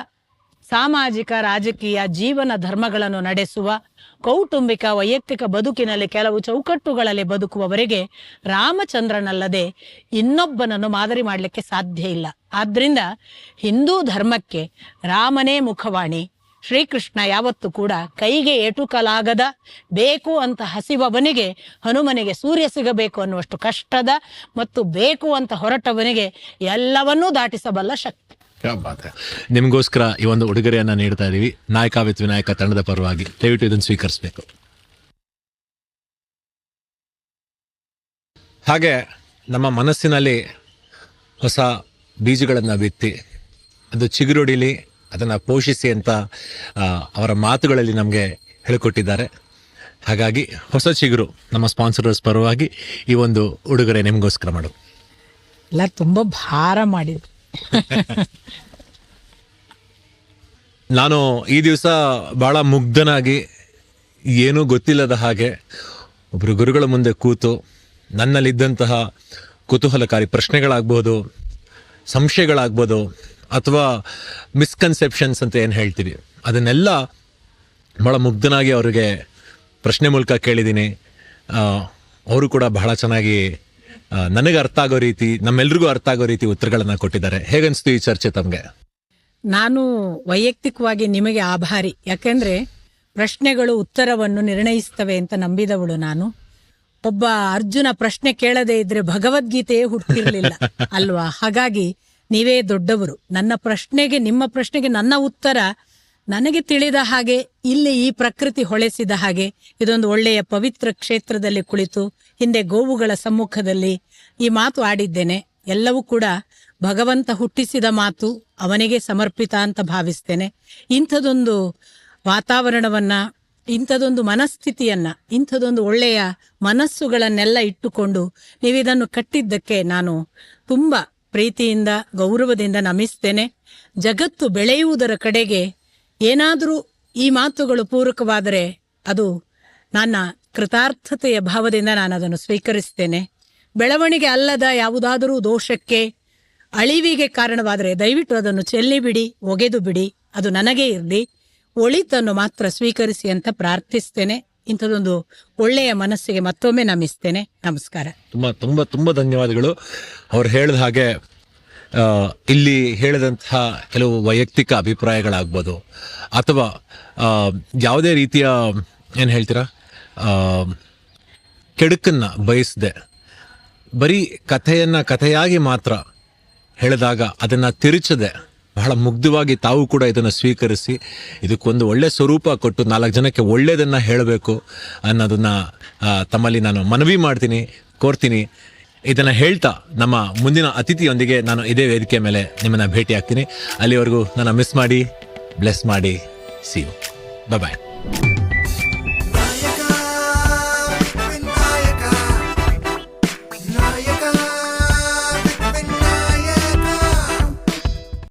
ಸಾಮಾಜಿಕ, ರಾಜಕೀಯ, ಜೀವನ ಧರ್ಮಗಳನ್ನು ನಡೆಸುವ, ಕೌಟುಂಬಿಕ, ವೈಯಕ್ತಿಕ ಬದುಕಿನಲ್ಲಿ ಕೆಲವು ಚೌಕಟ್ಟುಗಳಲ್ಲಿ ಬದುಕುವವರಿಗೆ ರಾಮಚಂದ್ರನಲ್ಲದೆ ಇನ್ನೊಬ್ಬನನ್ನು ಮಾದರಿ ಮಾಡಲಿಕ್ಕೆ ಸಾಧ್ಯ ಇಲ್ಲ ಆದ್ದರಿಂದ ಹಿಂದೂ ಧರ್ಮಕ್ಕೆ ರಾಮನೇ ಮುಖವಾಣಿ ಶ್ರೀಕೃಷ್ಣ ಯಾವತ್ತೂ ಕೂಡ ಕೈಗೆ ಏಟುಕಲಾಗದ, ಬೇಕು ಅಂತ ಹಸಿವವನಿಗೆ ಹನುಮನಿಗೆ ಸೂರ್ಯ ಸಿಗಬೇಕು ಅನ್ನುವಷ್ಟು ಕಷ್ಟದ ಮತ್ತು ಬೇಕು ಅಂತ ಹೊರಟವನಿಗೆ ಎಲ್ಲವನ್ನೂ ದಾಟಿಸಬಲ್ಲ ಶಕ್ತಿ. ನಿಮ್ಗೋಸ್ಕರ ಈ ಒಂದು ಉಡುಗೊರೆಯನ್ನ ನೀಡ್ತಾ ಇದೀವಿ. ನಾಯಕ ವಿತ್ ವಿನಾಯಕ ತಂಡದ ಪರವಾಗಿ ದಯವಿಟ್ಟು ಇದನ್ನು ಸ್ವೀಕರಿಸಬೇಕು. ಹಾಗೆ ನಮ್ಮ ಮನಸ್ಸಿನಲ್ಲಿ ಹೊಸ ಬೀಜಗಳನ್ನು ಬಿತ್ತಿ, ಅದು ಚಿಗುರೊಡಿಲಿ ಅದನ್ನು ಪೋಷಿಸಿ ಅಂತ ಅವರ ಮಾತುಗಳಲ್ಲಿ ನಮಗೆ ಹೇಳಿಕೊಟ್ಟಿದ್ದಾರೆ. ಹಾಗಾಗಿ ಹೊಸ ಚಿಗುರು ನಮ್ಮ ಸ್ಪಾನ್ಸರ್ಸ್ ಪರವಾಗಿ ಈ ಒಂದು ಉಡುಗೊರೆ ನಿಮಗೋಸ್ಕರ ಮಾಡು. ಎಲ್ಲ ತುಂಬ ಭಾರ ಮಾಡಿದ್ರು. ನಾನು ಈ ದಿವಸ ಬಹಳ ಮುಗ್ಧನಾಗಿ ಏನೂ ಗೊತ್ತಿಲ್ಲದ ಹಾಗೆ ಒಬ್ಬರು ಗುರುಗಳ ಮುಂದೆ ಕೂತು ನನ್ನಲ್ಲಿದ್ದಂತಹ ಕುತೂಹಲಕಾರಿ ಪ್ರಶ್ನೆಗಳಾಗ್ಬೋದು, ಸಂಶಯಗಳಾಗ್ಬೋದು ಅಥವಾ ಮಿಸ್ಕನ್ಸೆಪ್ಷನ್ಸ್ ಅಂತ ಏನು ಹೇಳ್ತೀವಿ ಅದನ್ನೆಲ್ಲ ಭಾಳ ಮುಗ್ಧನಾಗಿ ಅವರಿಗೆ ಪ್ರಶ್ನೆ ಮೂಲಕ ಕೇಳಿದ್ದೀನಿ. ಅವರು ಕೂಡ ಬಹಳ ಚೆನ್ನಾಗಿ ನನಗೆ ಅರ್ಥ ಆಗೋ ರೀತಿ ನಮ್ಮೆಲ್ರಿಗೂ ಅರ್ಥ ಆಗೋ ರೀತಿ ಉತ್ತರಗಳನ್ನ ಕೊಟ್ಟಿದ್ದಾರೆ. ಹೇಗನ್ಸ್ತು ಈ ಚರ್ಚೆ ತಮಗೆ? ನಾನು ವೈಯಕ್ತಿಕವಾಗಿ ನಿಮಗೆ ಆಭಾರಿ. ಯಾಕೆಂದ್ರೆ ಪ್ರಶ್ನೆಗಳು ಉತ್ತರವನ್ನು ನಿರ್ಣಯಿಸ್ತವೆ ಅಂತ ನಂಬಿದವಳು ನಾನು. ಒಬ್ಬ ಅರ್ಜುನ ಪ್ರಶ್ನೆ ಕೇಳದೇ ಇದ್ರೆ ಭಗವದ್ಗೀತೆಯೇ ಹುಟ್ಟಿರಲಿಲ್ಲ ಅಲ್ವಾ? ಹಾಗಾಗಿ ನೀವೇ ದೊಡ್ಡವರು. ನನ್ನ ಪ್ರಶ್ನೆಗೆ ನಿಮ್ಮ ಪ್ರಶ್ನೆಗೆ ನನ್ನ ಉತ್ತರ ನನಗೆ ತಿಳಿದ ಹಾಗೆ ಇಲ್ಲಿ ಈ ಪ್ರಕೃತಿ ಹೊಳೆಸಿದ ಹಾಗೆ ಇದೊಂದು ಒಳ್ಳೆಯ ಪವಿತ್ರ ಕ್ಷೇತ್ರದಲ್ಲಿ ಕುಳಿತು ಹಿಂದೆ ಗೋವುಗಳ ಸಮ್ಮುಖದಲ್ಲಿ ಈ ಮಾತು ಆಡಿದ್ದೇನೆ. ಎಲ್ಲವೂ ಕೂಡ ಭಗವಂತ ಹುಟ್ಟಿಸಿದ ಮಾತು ಅವನಿಗೆ ಸಮರ್ಪಿತ ಅಂತ ಭಾವಿಸ್ತೇನೆ. ಇಂಥದೊಂದು ವಾತಾವರಣವನ್ನ, ಇಂಥದೊಂದು ಮನಸ್ಥಿತಿಯನ್ನ, ಇಂಥದೊಂದು ಒಳ್ಳೆಯ ಮನಸ್ಸುಗಳನ್ನೆಲ್ಲ ಇಟ್ಟುಕೊಂಡು ನೀವಿದನ್ನು ಕಟ್ಟಿದ್ದಕ್ಕೆ ನಾನು ತುಂಬ ಪ್ರೀತಿಯಿಂದ, ಗೌರವದಿಂದ ನಮಿಸ್ತೇನೆ. ಜಗತ್ತು ಬೆಳೆಯುವುದರ ಕಡೆಗೆ ಏನಾದರೂ ಈ ಮಾತುಗಳು ಪೂರಕವಾದರೆ ಅದು ನನ್ನ ಕೃತಾರ್ಥತೆಯ ಭಾವದಿಂದ ನಾನು ಅದನ್ನು ಸ್ವೀಕರಿಸ್ತೇನೆ. ಬೆಳವಣಿಗೆ ಅಲ್ಲದ ಯಾವುದಾದರೂ ದೋಷಕ್ಕೆ ಅಳಿವಿಗೆ ಕಾರಣವಾದರೆ ದಯವಿಟ್ಟು ಅದನ್ನು ಚೆಲ್ಲಿ ಬಿಡಿ ಒಗೆದು ಬಿಡಿ, ಅದು ನನಗೇ ಇರಲಿ. ಒಳಿತನ್ನು ಮಾತ್ರ ಸ್ವೀಕರಿಸಿ ಅಂತ ಪ್ರಾರ್ಥಿಸ್ತೇನೆ. ಇಂಥದೊಂದು ಒಳ್ಳೆಯ ಮನಸ್ಸಿಗೆ ಮತ್ತೊಮ್ಮೆ ನಮಿಸ್ತೇನೆ. ನಮಸ್ಕಾರ. ತುಂಬ ತುಂಬ ತುಂಬ ಧನ್ಯವಾದಗಳು. ಅವ್ರು ಹೇಳಿದ ಹಾಗೆ ಇಲ್ಲಿ ಹೇಳಿದಂತಹ ಕೆಲವು ವೈಯಕ್ತಿಕ ಅಭಿಪ್ರಾಯಗಳಾಗ್ಬೋದು. ಅಥವಾ ಯಾವುದೇ ರೀತಿಯ, ಏನು ಹೇಳ್ತೀರಾ ಕೆಡುಕನ್ನು ಬಯಸದೆ, ಬರೀ ಕಥೆಯನ್ನು ಕಥೆಯಾಗಿ ಮಾತ್ರ ಹೇಳಿದಾಗ ಅದನ್ನು ತಿರುಚದೆ, ಬಹಳ ಮುಗ್ಧವಾಗಿ ತಾವು ಕೂಡ ಇದನ್ನು ಸ್ವೀಕರಿಸಿ, ಇದಕ್ಕೊಂದು ಒಳ್ಳೆ ಸ್ವರೂಪ ಕೊಟ್ಟು ನಾಲ್ಕು ಜನಕ್ಕೆ ಒಳ್ಳೆಯದನ್ನು ಹೇಳಬೇಕು ಅನ್ನೋದನ್ನು ತಮ್ಮಲ್ಲಿ ನಾನು ಮನವಿ ಮಾಡ್ತೀನಿ, ಕೋರ್ತೀನಿ. ಇದನ್ನು ಹೇಳ್ತಾ ನಮ್ಮ ಮುಂದಿನ ಅತಿಥಿಯೊಂದಿಗೆ ನಾನು ಇದೇ ವೇದಿಕೆ ಮೇಲೆ ನಿಮ್ಮನ್ನು ಭೇಟಿ ಆಗ್ತೀನಿ ಅಲ್ಲಿವರೆಗೂ ನನ್ನ ಮಿಸ್ ಮಾಡಿ ಬ್ಲೆಸ್ ಮಾಡಿ ಸಿ ಯು ಬಾಯ್